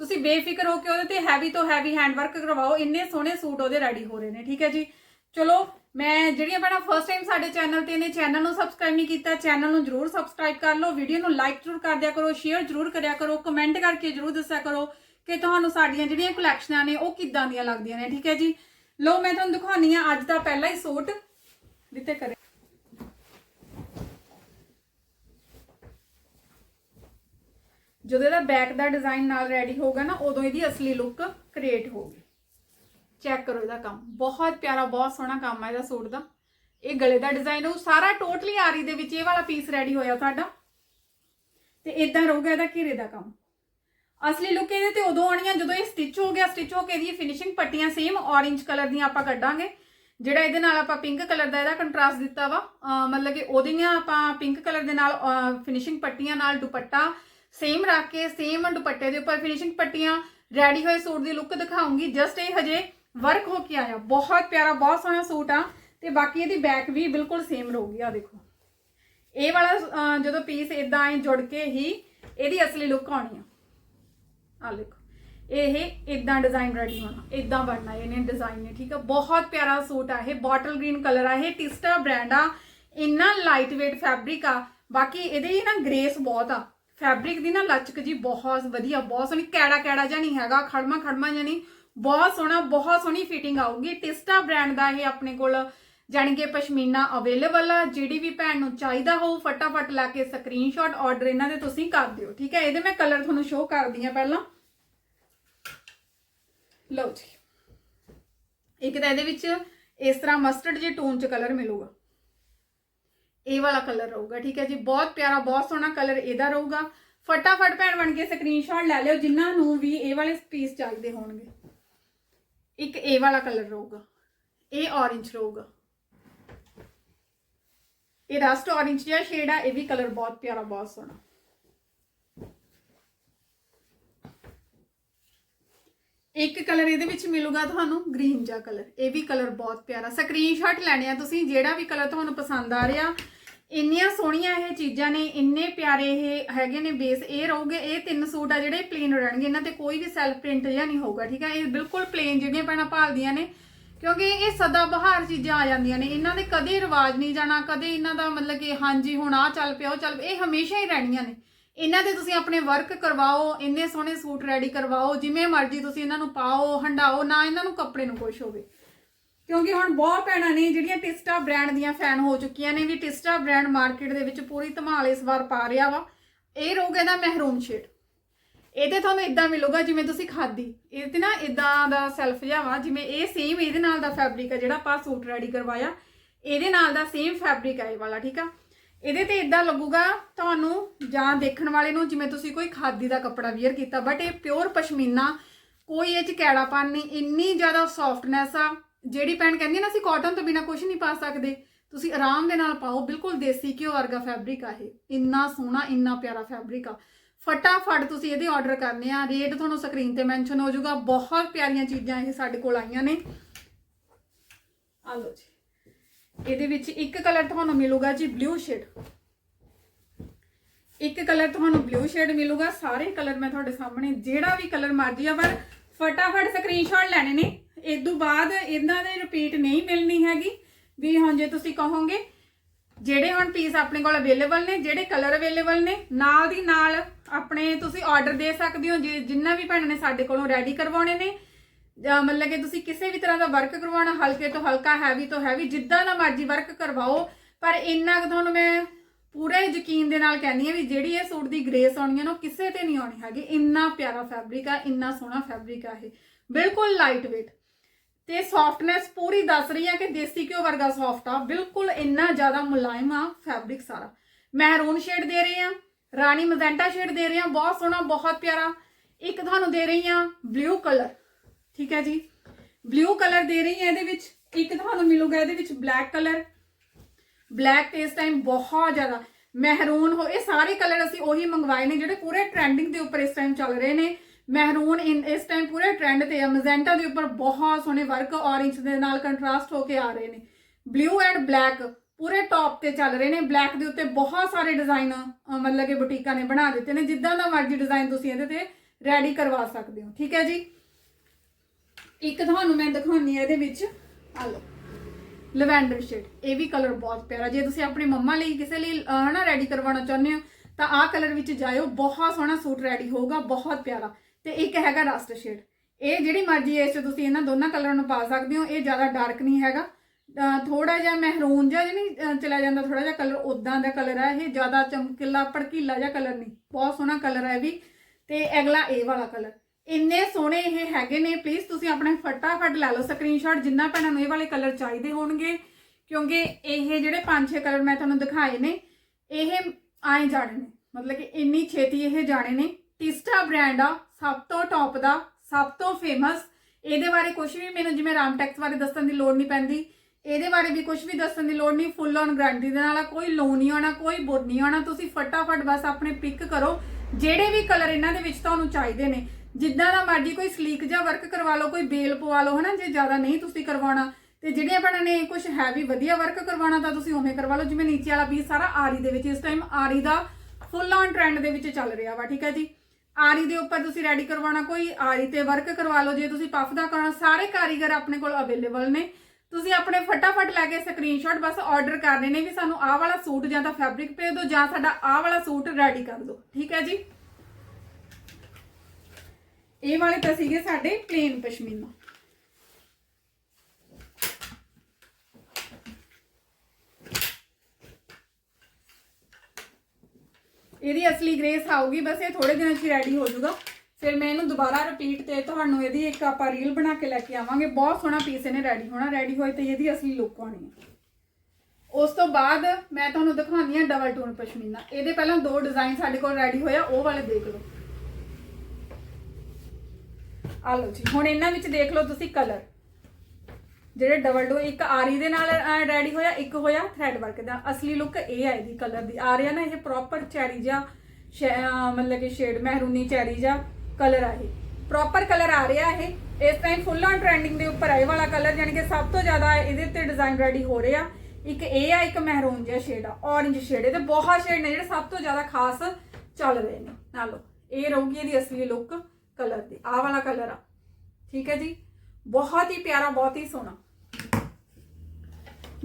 ਤੁਸੀਂ ਬੇਫਿਕਰ ਹੋ ਕੇ ਉਹਦੇ ਤੇ ਹੈਵੀ ਤੋਂ ਹੈਵੀ ਹੈਂਡਵਰਕ ਕਰਵਾਓ, ਇੰਨੇ ਸੋਹਣੇ ਸੂਟ ਉਹਦੇ ਰੈਡੀ ਹੋ ਰਹੇ ਨੇ, ਠੀਕ ਹੈ ਜੀ? ਚਲੋ, ਮੈਂ ਜਿਹੜੀਆਂ ਭੈਣਾਂ ਫਸਟ ਟਾਈਮ ਸਾਡੇ ਚੈਨਲ ਤੇ ਨੇ ਚੈਨਲ ਨੂੰ ਸਬਸਕ੍ਰਾਈਬ ਨਹੀਂ ਕੀਤਾ ਚੈਨਲ ਨੂੰ ਜਰੂਰ ਸਬਸਕ੍ਰਾਈਬ ਕਰ ਲਓ ਵੀਡੀਓ ਨੂੰ ਲਾਈਕ ਜਰੂਰ ਕਰ ਦਿਆ ਕਰੋ ਸ਼ੇਅਰ ਜਰੂਰ ਕਰਿਆ ਕਰੋ ਕਮੈਂਟ ਕਰਕੇ ਜਰੂਰ ਦੱਸਿਆ ਕਰੋ ਕਿ ਤੁਹਾਨੂੰ ਸਾਡੀਆਂ ਜਿਹੜੀਆਂ ਕਲੈਕਸ਼ਨਾਂ ਨੇ, ਉਹ ਕਿੱਦਾਂ ਦੀਆਂ ਲੱਗਦੀਆਂ ਨੇ, ਠੀਕ ਹੈ ਜੀ? ਲਓ, ਮੈਂ ਤੁਹਾਨੂੰ ਦਿਖਾਉਣੀ ਆ ਅੱਜ ਦਾ ਪਹਿਲਾ ਹੀ ਸੂਟ, ਦਿੱਤੇ ਕਰੇ। ਜਦੋਂ ਇਹਦਾ ਬੈਕ ਦਾ ਡਿਜ਼ਾਈਨ ਨਾਲ ਰੈਡੀ ਹੋਗਾ ਨਾ, ਉਦੋਂ ਇਹਦੀ ਅਸਲੀ ਲੁੱਕ ਕ੍ਰੀਏਟ ਹੋਊਗੀ। ਚੈੱਕ ਕਰੋ ਇਹਦਾ ਕੰਮ। ਬਹੁਤ ਪਿਆਰਾ, ਬਹੁਤ ਸੋਹਣਾ ਕੰਮ ਹੈ ਇਹਦਾ ਸੂਟ ਦਾ। ਇਹ ਗਲੇ ਦਾ ਡਿਜ਼ਾਈਨ ਉਹ ਸਾਰਾ ਟੋਟਲੀ ਆਰੀ ਦੇ ਵਿੱਚ ਇਹ ਵਾਲਾ ਪੀਸ ਰੈਡੀ ਹੋਇਆ ਸਾਡਾ। ਤੇ ਇਦਾਂ ਰਹੂਗਾ ਇਹਦਾ ਘੇਰੇ ਦਾ ਕੰਮ। ਅਸਲੀ ਲੁੱਕ ਇਹਦੇ ਤੇ ਉਦੋਂ ਆਣੀ ਆ ਜਦੋਂ ਇਹ ਸਟਿਚ ਹੋ ਗਿਆ ਸਟਿਚ ਹੋ ਕੇ ਇਹਦੀ ਫਿਨਿਸ਼ਿੰਗ ਪੱਟੀਆਂ ਸੇਮ orange ਕਲਰ ਦੀਆਂ ਆਪਾਂ ਕੱਢਾਂਗੇ। ਜਿਹੜਾ ਇਹਦੇ ਨਾਲ ਆਪਾਂ ਪਿੰਕ ਕਲਰ ਦਾ ਇਹਦਾ ਕੰਟਰਾਸਟ ਦਿੱਤਾ ਵਾ ਮਤਲਬ ਕਿ ਉਹਦੀਆਂ ਆਪਾਂ ਪਿੰਕ ਕਲਰ ਦੇ ਨਾਲ ਫਿਨਿਸ਼ਿੰਗ ਪੱਟੀਆਂ ਨਾਲ ਦੁਪੱਟਾ ਸੇਮ ਰੱਖ ਕੇ ਸੇਮ ਦੁਪੱਟੇ ਦੇ ਉੱਪਰ ਫਿਨਿਸ਼ਿੰਗ ਪੱਟੀਆਂ ਰੈਡੀ ਹੋਏ ਸੂਟ ਦੀ ਲੁੱਕ ਦਿਖਾਉਂਗੀ। ਜਸਟ ਇਹ ਹਜੇ ਵਰਕ ਹੋ ਕੇ ਆਇਆ। ਬਹੁਤ ਪਿਆਰਾ, ਬਹੁਤ ਸੋਹਣਾ ਸੂਟ ਆ। ਤੇ ਬਾਕੀ ਇਹਦੀ ਬੈਕ ਵੀ ਬਿਲਕੁਲ ਸੇਮ ਰਹੂਗੀ। ਆ ਦੇਖੋ। ਇਹ ਵਾਲਾ ਜਦੋਂ ਪੀਸ ਇਦਾਂ ਐ ਜੁੜ ਕੇ ਹੀ ਇਹਦੀ ਅਸਲੀ ਲੁੱਕ ਆਉਣੀ ਆ। ਆ ਦੇਖੋ। ਇਹ ਇਦਾਂ ਡਿਜ਼ਾਈਨ ਰੈਡੀ ਹੋਣਾ। ਇਦਾਂ ਬਣਨਾ ਇਹਨੇ ਡਿਜ਼ਾਈਨ ਨੇ, ਠੀਕ ਆ? ਬਹੁਤ ਪਿਆਰਾ ਸੂਟ ਆ। ਇਹ ਬੋਟਲ ਗ੍ਰੀਨ ਕਲਰ ਆ। ਇਹ ਟਿਸਟਾ ਬ੍ਰਾਂਡ ਆ। ਇੰਨਾ ਲਾਈਟ weight ਫੈਬਰਿਕ ਆ। ਬਾਕੀ ਇਹਦੇ ਨਾ ਗ੍ਰੇਸ ਬਹੁਤ ਆ। ਫੈਬਰਿਕ ਦੀ ਨਾ ਲਚਕ ਜੀ ਬਹੁਤ ਵਧੀਆ, ਬਹੁਤ ਸੋਹਣੀ ਕੈੜਾ ਕੈੜਾ ਜਿਹਾ ਨਹੀਂ ਹੈਗਾ, ਖੜਮਾ ਖੜਮਾ ਜਾਂ ਨਹੀਂ, ਬਹੁਤ ਸੋਹਣਾ, ਬਹੁਤ ਸੋਹਣੀ ਫਿਟਿੰਗ ਆਊਗੀ। ਟਿਸਟਾ ਬ੍ਰਾਂਡ ਦਾ ਇਹ ਆਪਣੇ ਕੋਲ ਜਾਣੀ ਕਿ ਪਸ਼ਮੀਨਾ ਅਵੇਲੇਬਲ ਆ, ਜਿਹੜੀ ਵੀ ਭੈਣ ਨੂੰ ਚਾਹੀਦਾ ਹੋਊ, ਫਟਾਫਟ ਲਾ ਕੇ ਸਕਰੀਨਸ਼ਾਟ ਆਰਡਰ ਇਹਨਾਂ ਦੇ ਤੁਸੀਂ ਕਰ ਦਿਓ, ਠੀਕ ਹੈ? ਇਹਦੇ ਮੈਂ ਕਲਰ ਤੁਹਾਨੂੰ ਸ਼ੋਅ ਕਰਦੀ ਆ ਪਹਿਲਾਂ। ਲਓ ਜੀ। ਇੱਕ ਤਾਂ ਇਹਦੇ ਵਿੱਚ ਇਸ ਤਰ੍ਹਾਂ ਮਸਟਰਡ ਜੇ ਟੋਨ ਚ ਕਲਰ ਮਿਲੂਗਾ। ਇਹ ਵਾਲਾ ਕਲਰ ਰਹੂਗਾ, ਠੀਕ ਹੈ ਜੀ? ਬਹੁਤ ਪਿਆਰਾ, ਬਹੁਤ ਸੋਹਣਾ ਕਲਰ ਇਹਦਾ ਰਹੂਗਾ। ਫਟਾਫਟ ਭੈਣ ਬਣ ਕੇ ਸਕਰੀਨਸ਼ਾਟ ਲੈ ਲਿਓ, ਜਿਨ੍ਹਾਂ ਨੂੰ ਵੀ ਇਹ ਵਾਲੇ ਪੀਸ ਚਾਹੀਦੇ ਹੋਣਗੇ। ਇੱਕ ਇਹ ਵਾਲਾ ਕਲਰ ਰਹੂਗਾ। ਇਹ orange ਰਹੂਗਾ। ਇਹ ਰਸਟ orange ਜਿਹਾ ਸ਼ੇਡ ਆ, ਇਹ ਵੀ ਕਲਰ ਬਹੁਤ ਪਿਆਰਾ, ਬਹੁਤ ਸੋਹਣਾ। ਇੱਕ ਕਲਰ ਇਹਦੇ ਵਿੱਚ ਮਿਲੂਗਾ ਤੁਹਾਨੂੰ ਗ੍ਰੀਨ ਜਿਹਾ ਕਲਰ ਇਹ ਵੀ ਕਲਰ ਬਹੁਤ ਪਿਆਰਾ। ਸਕਰੀਨਸ਼ਾਟ ਲੈਣੇ ਆ ਤੁਸੀਂ, ਜਿਹੜਾ ਵੀ ਕਲਰ ਤੁਹਾਨੂੰ ਪਸੰਦ ਆ ਰਿਹਾ ਇੰਨੀਆਂ ਸੋਹਣੀਆਂ ਇਹ ਚੀਜ਼ਾਂ ਨੇ, ਇੰਨੇ ਪਿਆਰੇ ਇਹ ਹੈਗੇ ਨੇ ਬੇਸ ਇਹ ਰਹੂਗੇ, ਇਹ ਤਿੰਨ ਸੂਟ ਆ ਜਿਹੜੇ ਪਲੇਨ ਰਹਿਣਗੇ, ਇਹਨਾਂ ਤੇ ਕੋਈ ਵੀ ਸੈਲਫ ਪ੍ਰਿੰਟ ਜਿਹਾ ਨਹੀਂ ਹੋਊਗਾ, ਠੀਕ ਆ? ਇਹ ਬਿਲਕੁਲ ਪਲੇਨ ਜਿਹੜੀਆਂ ਪੈਣਾ ਭਾਲਦੀਆਂ ਨੇ, ਕਿਉਂਕਿ ਇਹ ਸਦਾ ਬਹਾਰ ਚੀਜ਼ਾਂ ਆ ਜਾਂਦੀਆਂ ਨੇ, ਇਹਨਾਂ ਦੇ ਕਦੇ ਰਿਵਾਜ ਨਹੀਂ ਜਾਣਾ, ਕਦੇ ਇਹਨਾਂ ਦਾ ਮਤਲਬ ਕਿ ਹਾਂਜੀ, ਹੁਣ ਆ ਚੱਲ ਪਿਆ, ਉਹ ਚੱਲ ਪਿਆ, ਇਹ ਹਮੇਸ਼ਾ ਹੀ ਰਹਿਣੀਆਂ ਨੇ। ਇਹਨਾਂ ਤੇ ਤੁਸੀਂ ਆਪਣੇ ਵਰਕ ਕਰਵਾਓ, ਇੰਨੇ ਸੋਹਣੇ ਸੂਟ ਰੈਡੀ ਕਰਵਾਓ, ਜਿਵੇਂ ਮਰਜ਼ੀ ਤੁਸੀਂ ਇਹਨਾਂ ਨੂੰ ਪਾਓ, ਹੰਡਾਓ, ਨਾ ਇਹਨਾਂ ਨੂੰ ਕੱਪੜੇ ਨੂੰ ਕੁਛ ਹੋਵੇ। ਕਿਉਂਕਿ ਹੁਣ ਬਹੁਤ ਭੈਣਾਂ ਨੇ ਜਿਹੜੀਆਂ ਟਿਸਟਾ ਬ੍ਰਾਂਡ ਦੀਆਂ ਫੈਨ ਹੋ ਚੁੱਕੀਆਂ ਨੇ ਵੀ ਟਿਸਟਾ ਬ੍ਰਾਂਡ ਮਾਰਕੀਟ ਦੇ ਵਿੱਚ ਪੂਰੀ ਧਮਾਲ ਇਸ ਵਾਰ ਪਾ ਰਿਹਾ ਵਾ। ਇਹ ਰਹੂਗਾ ਇਹਦਾ ਮਹਿਰੂਨ ਸ਼ੇਡ ਇਹਦੇ ਤੁਹਾਨੂੰ ਇਦਾਂ ਮਿਲੂਗਾ ਜਿਵੇਂ ਤੁਸੀਂ ਖਾਦੀ ਇਹ ਤੇ ਨਾ ਇਦਾਂ ਦਾ ਸੈਲਫ ਜਿਹਾ ਵਾ, ਜਿਵੇਂ ਇਹ ਸੇਮ ਇਹਦੇ ਨਾਲ ਦਾ ਫੈਬਰਿਕ ਆ ਜਿਹੜਾ ਆਪਾਂ ਸੂਟ ਰੈਡੀ ਕਰਵਾਇਆ। ਇਹਦੇ ਨਾਲ ਦਾ ਸੇਮ ਫੈਬਰਿਕ ਆ ਇਹ ਵਾਲਾ, ਠੀਕ ਆ? ਇਹਦੇ ਤੇ ਇਦਾਂ ਲੱਗੂਗਾ ਤੁਹਾਨੂੰ ਜਾਂ ਦੇਖਣ ਵਾਲੇ ਨੂੰ ਜਿਵੇਂ ਤੁਸੀਂ ਕੋਈ ਖਾਦੀ ਦਾ ਕੱਪੜਾ ਵੀਅਰ ਕੀਤਾ ਬਟ ਇਹ ਪਿਓਰ ਪਸ਼ਮੀਨਾ, ਕੋਈ ਇਹ ਚ ਕੈੜਾਪਨ ਨਹੀਂ, ਇੰਨੀ ਜ਼ਿਆਦਾ ਸੌਫਟਨੈਸ ਆ। ਜਿਹੜੀ ਪੈਣ ਕਹਿੰਦੀ ਨਾ, ਅਸੀਂ ਕਾਟਨ ਤੋਂ ਬਿਨਾ ਕੁਝ ਨਹੀਂ ਪਾ ਸਕਦੇ। ਤੁਸੀਂ ਆਰਾਮ ਦੇ ਨਾਲ ਪਾਓ, ਬਿਲਕੁਲ ਦੇਸੀ ਘਿਓ ਵਰਗਾ ਫੈਬਰਿਕ ਆ ਇਹ। ਇੰਨਾ ਸੋਹਣਾ, ਇੰਨਾ ਪਿਆਰਾ ਫੈਬਰਿਕ ਆ। ਫਟਾਫਟ ਤੁਸੀਂ ਇਹਦੇ ਆਰਡਰ ਕਰਨੇ ਆ। ਰੇਟ ਤੁਹਾਨੂੰ ਸਕਰੀਨ ਤੇ ਮੈਂਸ਼ਨ ਹੋ ਜਾਊਗਾ। ਬਹੁਤ ਪਿਆਰੀਆਂ ਚੀਜ਼ਾਂ ਇਹ ਸਾਡੇ ਕੋਲ ਆਈਆਂ ਨੇ। ਆ ਲਓ ਜੀ। ਇਹਦੇ ਵਿੱਚ ਇੱਕ ਕਲਰ ਤੁਹਾਨੂੰ ਮਿਲੂਗਾ ਜੀ ਬਲੂ ਸ਼ੇਡ ਇੱਕ ਕਲਰ ਤੁਹਾਨੂੰ ਬਲੂ ਸ਼ੇਡ ਮਿਲੂਗਾ। ਸਾਰੇ ਕਲਰ ਮੈਂ ਤੁਹਾਡੇ ਸਾਹਮਣੇ, ਜਿਹੜਾ ਵੀ ਕਲਰ ਮਰਜ਼ੀ ਆ, ਪਰ ਫਟਾਫਟ ਸਕਰੀਨਸ਼ਾਟ ਲੈਣੇ ਨੇ। ਇਸ ਤੋਂ ਬਾਅਦ ਇਹਨਾਂ ਦੇ ਰਿਪੀਟ ਨਹੀਂ ਮਿਲਣੀ ਹੈਗੀ। ਵੀ ਹੁਣ ਜੇ ਤੁਸੀਂ ਕਹੋਗੇ, ਜਿਹੜੇ ਹੁਣ ਪੀਸ ਆਪਣੇ ਕੋਲ ਅਵੇਲੇਬਲ ਨੇ, ਜਿਹੜੇ ਕਲਰ ਅਵੇਲੇਬਲ ਨੇ, ਨਾਲ ਦੀ ਨਾਲ ਆਪਣੇ ਤੁਸੀਂ ਆਰਡਰ ਦੇ ਸਕਦੇ ਹੋ, ਜੇ ਜਿੰਨਾ ਵੀ ਭੈਣਾਂ ਨੇ ਸਾਡੇ ਕੋਲੋਂ ਰੈਡੀ ਕਰਵਾਉਣੇ ਨੇ। ਮਤਲਬ ਕਿ ਤੁਸੀਂ ਕਿਸੇ ਵੀ ਤਰ੍ਹਾਂ ਦਾ ਵਰਕ ਕਰਵਾਉਣਾ, ਹਲਕੇ ਤੋਂ ਹਲਕਾ ਹੈਵੀ ਤੋਂ ਹੈਵੀ ਜਿੱਦਾਂ ਦਾ ਮਰਜ਼ੀ ਵਰਕ ਕਰਵਾਓ। ਪਰ ਇੰਨਾ ਕੁ ਤੁਹਾਨੂੰ ਮੈਂ ਪੂਰੇ ਯਕੀਨ ਦੇ ਨਾਲ ਕਹਿੰਦੀ ਆ ਵੀ ਜਿਹੜੀ ਇਹ ਸੂਟ ਦੀ ਗ੍ਰੇਸ ਆਉਣੀ ਹੈ ਨਾ, ਉਹ ਕਿਸੇ ਤੇ ਨਹੀਂ ਆਉਣੀ ਹੈਗੀ। ਇੰਨਾ ਪਿਆਰਾ ਫੈਬਰਿਕ ਆ, ਇੰਨਾ ਸੋਹਣਾ ਫੈਬਰਿਕ ਆ ਇਹ। ਬਿਲਕੁਲ ਲਾਈਟ weight ਤੇ ਸੌਫਟਨੈਸ ਪੂਰੀ ਦੱਸ ਰਹੀ ਆ ਕਿ ਦੇਸੀ ਘਿਓ ਵਰਗਾ ਸੌਫਟ ਆ। ਬਿਲਕੁਲ ਇੰਨਾ ਜ਼ਿਆਦਾ ਮੁਲਾਇਮ ਆ ਫੈਬਰਿਕ ਸਾਰਾ। ਮਹਿਰੂਨ ਸ਼ੇਡ ਦੇ ਰਹੇ ਆ, ਰਾਣੀ ਮਜੈਂਟਾ ਸ਼ੇਡ ਦੇ ਰਹੇ ਆ, ਬਹੁਤ ਸੋਹਣਾ, ਬਹੁਤ ਪਿਆਰਾ। ਇੱਕ ਤੁਹਾਨੂੰ ਦੇ ਰਹੀ ਆ ਬਲੂ ਕਲਰ ਠੀਕ ਹੈ ਜੀ? ਬਲੂ ਕਲਰ ਦੇ ਰਹੀ ਹੈ ਇਹਦੇ ਵਿੱਚ, ਇੱਕ ਤੁਹਾਨੂੰ ਮਿਲੂਗਾ ਇਹਦੇ ਵਿੱਚ ਬਲੈਕ ਕਲਰ ਬਲੈਕ ਤੇ ਇਸ ਟਾਈਮ ਬਹੁਤ ਜ਼ਿਆਦਾ। ਮਹਿਰੂਨ ਹੋ, ਇਹ ਸਾਰੇ ਕਲਰ ਅਸੀਂ ਉਹੀ ਮੰਗਵਾਏ ਨੇ ਜਿਹੜੇ ਪੂਰੇ ਟ੍ਰੈਂਡਿੰਗ ਦੇ ਉੱਪਰ ਇਸ ਟਾਈਮ ਚੱਲ ਰਹੇ ਨੇ। ਮਹਿਰੂਨ ਇਨ ਇਸ ਟਾਈਮ ਪੂਰੇ ਟ੍ਰੈਂਡ ਤੇ ਆ। ਮਜ਼ੈਂਟਾ ਦੇ ਉੱਪਰ ਬਹੁਤ ਸੋਹਣੇ ਵਰਕ ਔਰੇਂਜ ਦੇ ਨਾਲ ਕੰਟਰਾਸਟ ਹੋ ਕੇ ਆ ਰਹੇ ਨੇ। ਬਲੂ ਐਂਡ ਬਲੈਕ ਪੂਰੇ ਟੌਪ ਤੇ ਚੱਲ ਰਹੇ ਨੇ। ਬਲੈਕ ਦੇ ਉੱਤੇ ਬਹੁਤ ਸਾਰੇ ਡਿਜ਼ਾਈਨ ਮਤਲਬ ਕਿ ਬੁਟੀਕਾਂ ਨੇ ਬਣਾ ਦਿੱਤੇ ਨੇ। ਜਿੱਦਾਂ ਦਾ ਮਰਜ਼ੀ ਡਿਜ਼ਾਈਨ ਤੁਸੀਂ ਇਹਦੇ ਤੇ ਰੈਡੀ ਕਰਵਾ ਸਕਦੇ ਹੋ। ਠੀਕ ਹੈ ਜੀ? ਇੱਕ ਤੁਹਾਨੂੰ ਮੈਂ ਦਿਖਾਉਣੀ ਆ ਇਹਦੇ ਵਿੱਚ। ਆ ਲਓ। ਲਵੈਂਡਰ ਸ਼ੇਡ ਇਹ ਵੀ ਕਲਰ ਬਹੁਤ ਪਿਆਰਾ। ਜੇ ਤੁਸੀਂ ਆਪਣੀ ਮੰਮਾ ਲਈ ਕਿਸੇ ਲਈ ਅਹ, ਹਨਾ ਰੈਡੀ ਕਰਵਾਉਣਾ ਚਾਹੁੰਦੇ ਹੋ ਤਾਂ ਆਹ ਕਲਰ ਵਿੱਚ ਜਾਇਓ। ਬਹੁਤ ਸੋਹਣਾ ਸੂਟ ਰੈਡੀ ਹੋਊਗਾ। ਬਹੁਤ ਪਿਆਰਾ। ਤੇ ਇੱਕ ਹੈਗਾ ਰਸਟ ਸ਼ੇਡ। ਇਹ ਜਿਹੜੀ ਮਰਜ਼ੀ ਇਸ 'ਚ ਤੁਸੀਂ ਇਹਨਾਂ ਦੋਨਾਂ ਕਲਰਾਂ ਨੂੰ ਪਾ ਸਕਦੇ ਹੋ ਇਹ ਜ਼ਿਆਦਾ ਡਾਰਕ ਨਹੀਂ ਹੈਗਾ। ਥੋੜਾ ਜਿਹਾ ਮਹਿਰੂਨ ਜਿਹਾ ਨਹੀਂ ਅਹ, ਚਲਾ ਜਾਂਦਾ ਥੋੜਾ ਜਿਹਾ ਕਲਰ ਉਦਾਂ ਦਾ ਕਲਰ ਹੈ ਇਹ ਜ਼ਿਆਦਾ ਚਮਕੀਲਾ ਭੜਕੀਲਾ ਜਿਹਾ ਕਲਰ ਨਹੀਂ ਬਹੁਤ ਸੋਹਣਾ ਕਲਰ ਹੈ ਇਹ ਵੀ। ਤੇ ਅਗਲਾ ਇਹ ਵਾਲਾ ਕਲਰ। ਇੰਨੇ ਸੋਹਣੇ ਇਹ ਹੈਗੇ ਨੇ ਪਲੀਜ਼ ਤੁਸੀਂ ਆਪਣੇ ਫਟਾਫਟ ਲੈ ਲਓ ਸਕਰੀਨਸ਼ਾਟ ਜਿੰਨਾ ਭੈਣਾਂ ਨੂੰ ਇਹ ਵਾਲੇ ਕਲਰ ਚਾਹੀਦੇ ਹੋਣਗੇ। ਕਿਉਂਕਿ ਇਹ ਜਿਹੜੇ ਪੰਜ ਛੇ ਕਲਰ ਮੈਂ ਤੁਹਾਨੂੰ ਦਿਖਾਏ ਨੇ ਇਹ ਆਏ ਜਾਣੇ ਨੇ। ਮਤਲਬ ਕਿ ਇੰਨੀ ਛੇਤੀ ਇਹ ਜਾਣੇ ਨੇ। ਟਿਸਟਾ ਬ੍ਰਾਂਡ ਆ ਸਭ ਤੋਂ ਟੌਪ ਦਾ, ਸਭ ਤੋਂ ਫੇਮਸ ਇਹਦੇ ਬਾਰੇ ਕੁਝ ਵੀ ਮੈਨੂੰ ਜਿਵੇਂ ਰਾਮ ਟੈਕਸ ਬਾਰੇ ਦੱਸਣ ਦੀ ਲੋੜ ਨਹੀਂ ਪੈਂਦੀ, ਇਹਦੇ ਬਾਰੇ ਵੀ ਕੁਝ ਵੀ ਦੱਸਣ ਦੀ ਲੋੜ ਨਹੀਂ ਫੁੱਲ ਔਨ ਗਰੰਟੀ ਦੇ ਨਾਲ ਕੋਈ ਲੋਨ ਨਹੀਂ ਆਉਣਾ, ਕੋਈ ਬੁਰ ਨਹੀਂ ਆਉਣਾ, ਤੁਸੀਂ ਫਟਾਫਟ ਬਸ ਆਪਣੇ ਪਿਕ ਕਰੋ, ਜਿਹੜੇ ਵੀ ਕਲਰ ਇਹਨਾਂ ਦੇ ਵਿੱਚ ਤੁਹਾਨੂੰ ਚਾਹੀਦੇ ਨੇ। ਜਿੱਦਾਂ ਦਾ ਮਰਜ਼ੀ ਕੋਈ ਸਲੀਕ ਜਿਹਾ ਵਰਕ ਕਰਵਾ ਲਓ, ਕੋਈ ਬੇਲ ਪਵਾ ਲਓ, ਹਨਾ, ਜੇ ਜ਼ਿਆਦਾ ਨਹੀਂ ਤੁਸੀਂ ਕਰਵਾਉਣਾ, ਤੇ ਜਿਹੜੀਆਂ ਭੈਣਾਂ ਨੇ ਕੁਝ ਹੈਵੀ ਵਧੀਆ ਵਰਕ ਕਰਵਾਉਣਾ, ਤਾਂ ਤੁਸੀਂ ਉਵੇਂ ਕਰਵਾ ਲਓ, ਜਿਵੇਂ ਨੀਚੇ ਵਾਲਾ ਪੀਸ ਸਾਰਾ ਆਰੀ ਦੇ ਵਿੱਚ, ਇਸ ਟਾਈਮ ਆਰੀ ਦਾ ਫੁੱਲ ਔਨ ਟ੍ਰੈਂਡ ਦੇ ਵਿੱਚ ਚੱਲ ਰਿਹਾ ਵਾ, ਠੀਕ ਹੈ ਜੀ? ਆਰੀ ਦੇ ਉੱਪਰ ਤੁਸੀਂ ਰੈਡੀ ਕਰਵਾਉਣਾ, ਕੋਈ ਆਰੀ ਤੇ ਵਰਕ ਕਰਵਾ ਲਓ, ਜੇ ਤੁਸੀਂ ਪਫ ਦਾ ਕਰਾਉਣਾ ਸਾਰੇ ਕਾਰੀਗਰ ਆਪਣੇ ਕੋਲ ਅਵੇਲੇਬਲ ਨੇ। ਤੁਸੀਂ ਆਪਣੇ ਫਟਾਫਟ ਲੈ ਕੇ ਸਕਰੀਨਸ਼ਾਟ ਬਸ ਆਰਡਰ ਕਰਨੇ ਨੇ ਵੀ ਸਾਨੂੰ ਆਹ ਵਾਲਾ ਸੂਟ ਜਾਂ ਤਾਂ ਫੈਬਰਿਕ ਭੇਜ ਦਿਓ, ਜਾਂ ਸਾਡਾ ਆਹ ਵਾਲਾ ਸੂਟ ਰੈਡੀ ਕਰ ਦਿਓ। ਠੀਕ ਹੈ ਜੀ? ਇਹ ਵਾਲੇ ਤਾਂ ਸੀਗੇ ਸਾਡੇ ਪਲੇਨ ਪਸ਼ਮੀਨਾ। ਇਹਦੀ ਅਸਲੀ ਗ੍ਰੇਸ ਆਊਗੀ, ਬਸ ਇਹ ਥੋੜੇ ਦਿਨਾਂ 'ਚ ਹੀ ਰੈਡੀ ਹੋ ਜਾਊਗਾ ਫਿਰ ਮੈਂ ਇਹਨੂੰ ਦੁਬਾਰਾ ਰਿਪੀਟ ਤੇ ਤੁਹਾਨੂੰ ਇਹਦੀ ਇੱਕ ਆਪਾਂ ਰੀਲ ਬਣਾ ਕੇ ਲੈ ਕੇ ਆਵਾਂਗੇ। ਬਹੁਤ ਸੋਹਣਾ ਪੀਸ ਇਹਨੇ ਰੈਡੀ ਹੋਣਾ। ਰੈਡੀ ਹੋਏ ਤੇ ਇਹਦੀ ਅਸਲੀ ਲੁੱਕ ਆਉਣੀ ਹੈ। ਉਸ ਤੋਂ ਬਾਅਦ ਮੈਂ ਤੁਹਾਨੂੰ ਦਿਖਾਉਂਦੀ ਹਾਂ ਡਬਲ ਟੋਨ ਪਸ਼ਮੀਨਾ। ਇਹਦੇ ਪਹਿਲਾਂ ਦੋ ਡਿਜ਼ਾਈਨ ਸਾਡੇ ਕੋਲ ਰੈਡੀ ਹੋਇਆ ਉਹ ਵਾਲੇ ਦੇਖ ਲਓ। ਆ ਲਓ ਜੀ, ਹੁਣ ਇਹਨਾਂ ਵਿੱਚ ਦੇਖ ਲਓ ਤੁਸੀਂ ਕਲਰ ਜਿਹੜੇ ਡਬਲ ਟੋ ਇੱਕ ਆਰੀ ਦੇ ਨਾਲ ਰੈਡੀ ਹੋਇਆ, ਇੱਕ ਹੋਇਆ ਥ੍ਰੈਡ ਵਰਕ ਦਾ। ਅਸਲੀ ਲੁੱਕ ਇਹ ਆ ਇਹਦੀ ਕਲਰ ਦੀ। ਆ ਰਿਹਾ ਨਾ ਇਹ ਪ੍ਰੋਪਰ ਚੈਰੀ ਜਾਂ ਮਤਲਬ ਕਿ ਸ਼ੇਡ ਮਹਿਰੂਨੀ ਚੈਰੀ ਜਾਂ ਕਲਰ ਆ ਇਹ। ਪ੍ਰੋਪਰ ਕਲਰ ਆ ਰਿਹਾ ਇਹ। ਇਸ ਟਾਈਮ ਫੁੱਲ ਔਨ ਟ੍ਰੈਂਡਿੰਗ ਦੇ ਉੱਪਰ ਇਹ ਵਾਲਾ ਕਲਰ ਯਾਨੀ ਕਿ ਸਭ ਤੋਂ ਜ਼ਿਆਦਾ ਇਹਦੇ ਤੇ ਡਿਜ਼ਾਈਨ ਰੈਡੀ ਹੋ ਰਿਹਾ। ਇੱਕ ਇਹ ਆ, ਇੱਕ ਮਹਿਰੂਨ ਜਿਹਾ ਸ਼ੇਡ ਆ ਔਰੇਂਜ ਸ਼ੇਡ ਇਹਦੇ ਬਹੁਤ ਸ਼ੇਡ ਨੇ ਜਿਹੜੇ ਸਭ ਤੋਂ ਜ਼ਿਆਦਾ ਖਾਸ ਚੱਲ ਰਹੇ ਨੇ। ਨਾਲ ਲਓ, ਇਹ ਰਹੂਗੀ ਇਹਦੀ ਅਸਲੀ ਲੁੱਕ ਕਲਰ ਦੀ। ਆਹ ਵਾਲਾ ਕਲਰ ਆ। ਠੀਕ ਹੈ ਜੀ? ਬਹੁਤ ਹੀ ਪਿਆਰਾ, ਬਹੁਤ ਹੀ ਸੋਹਣਾ।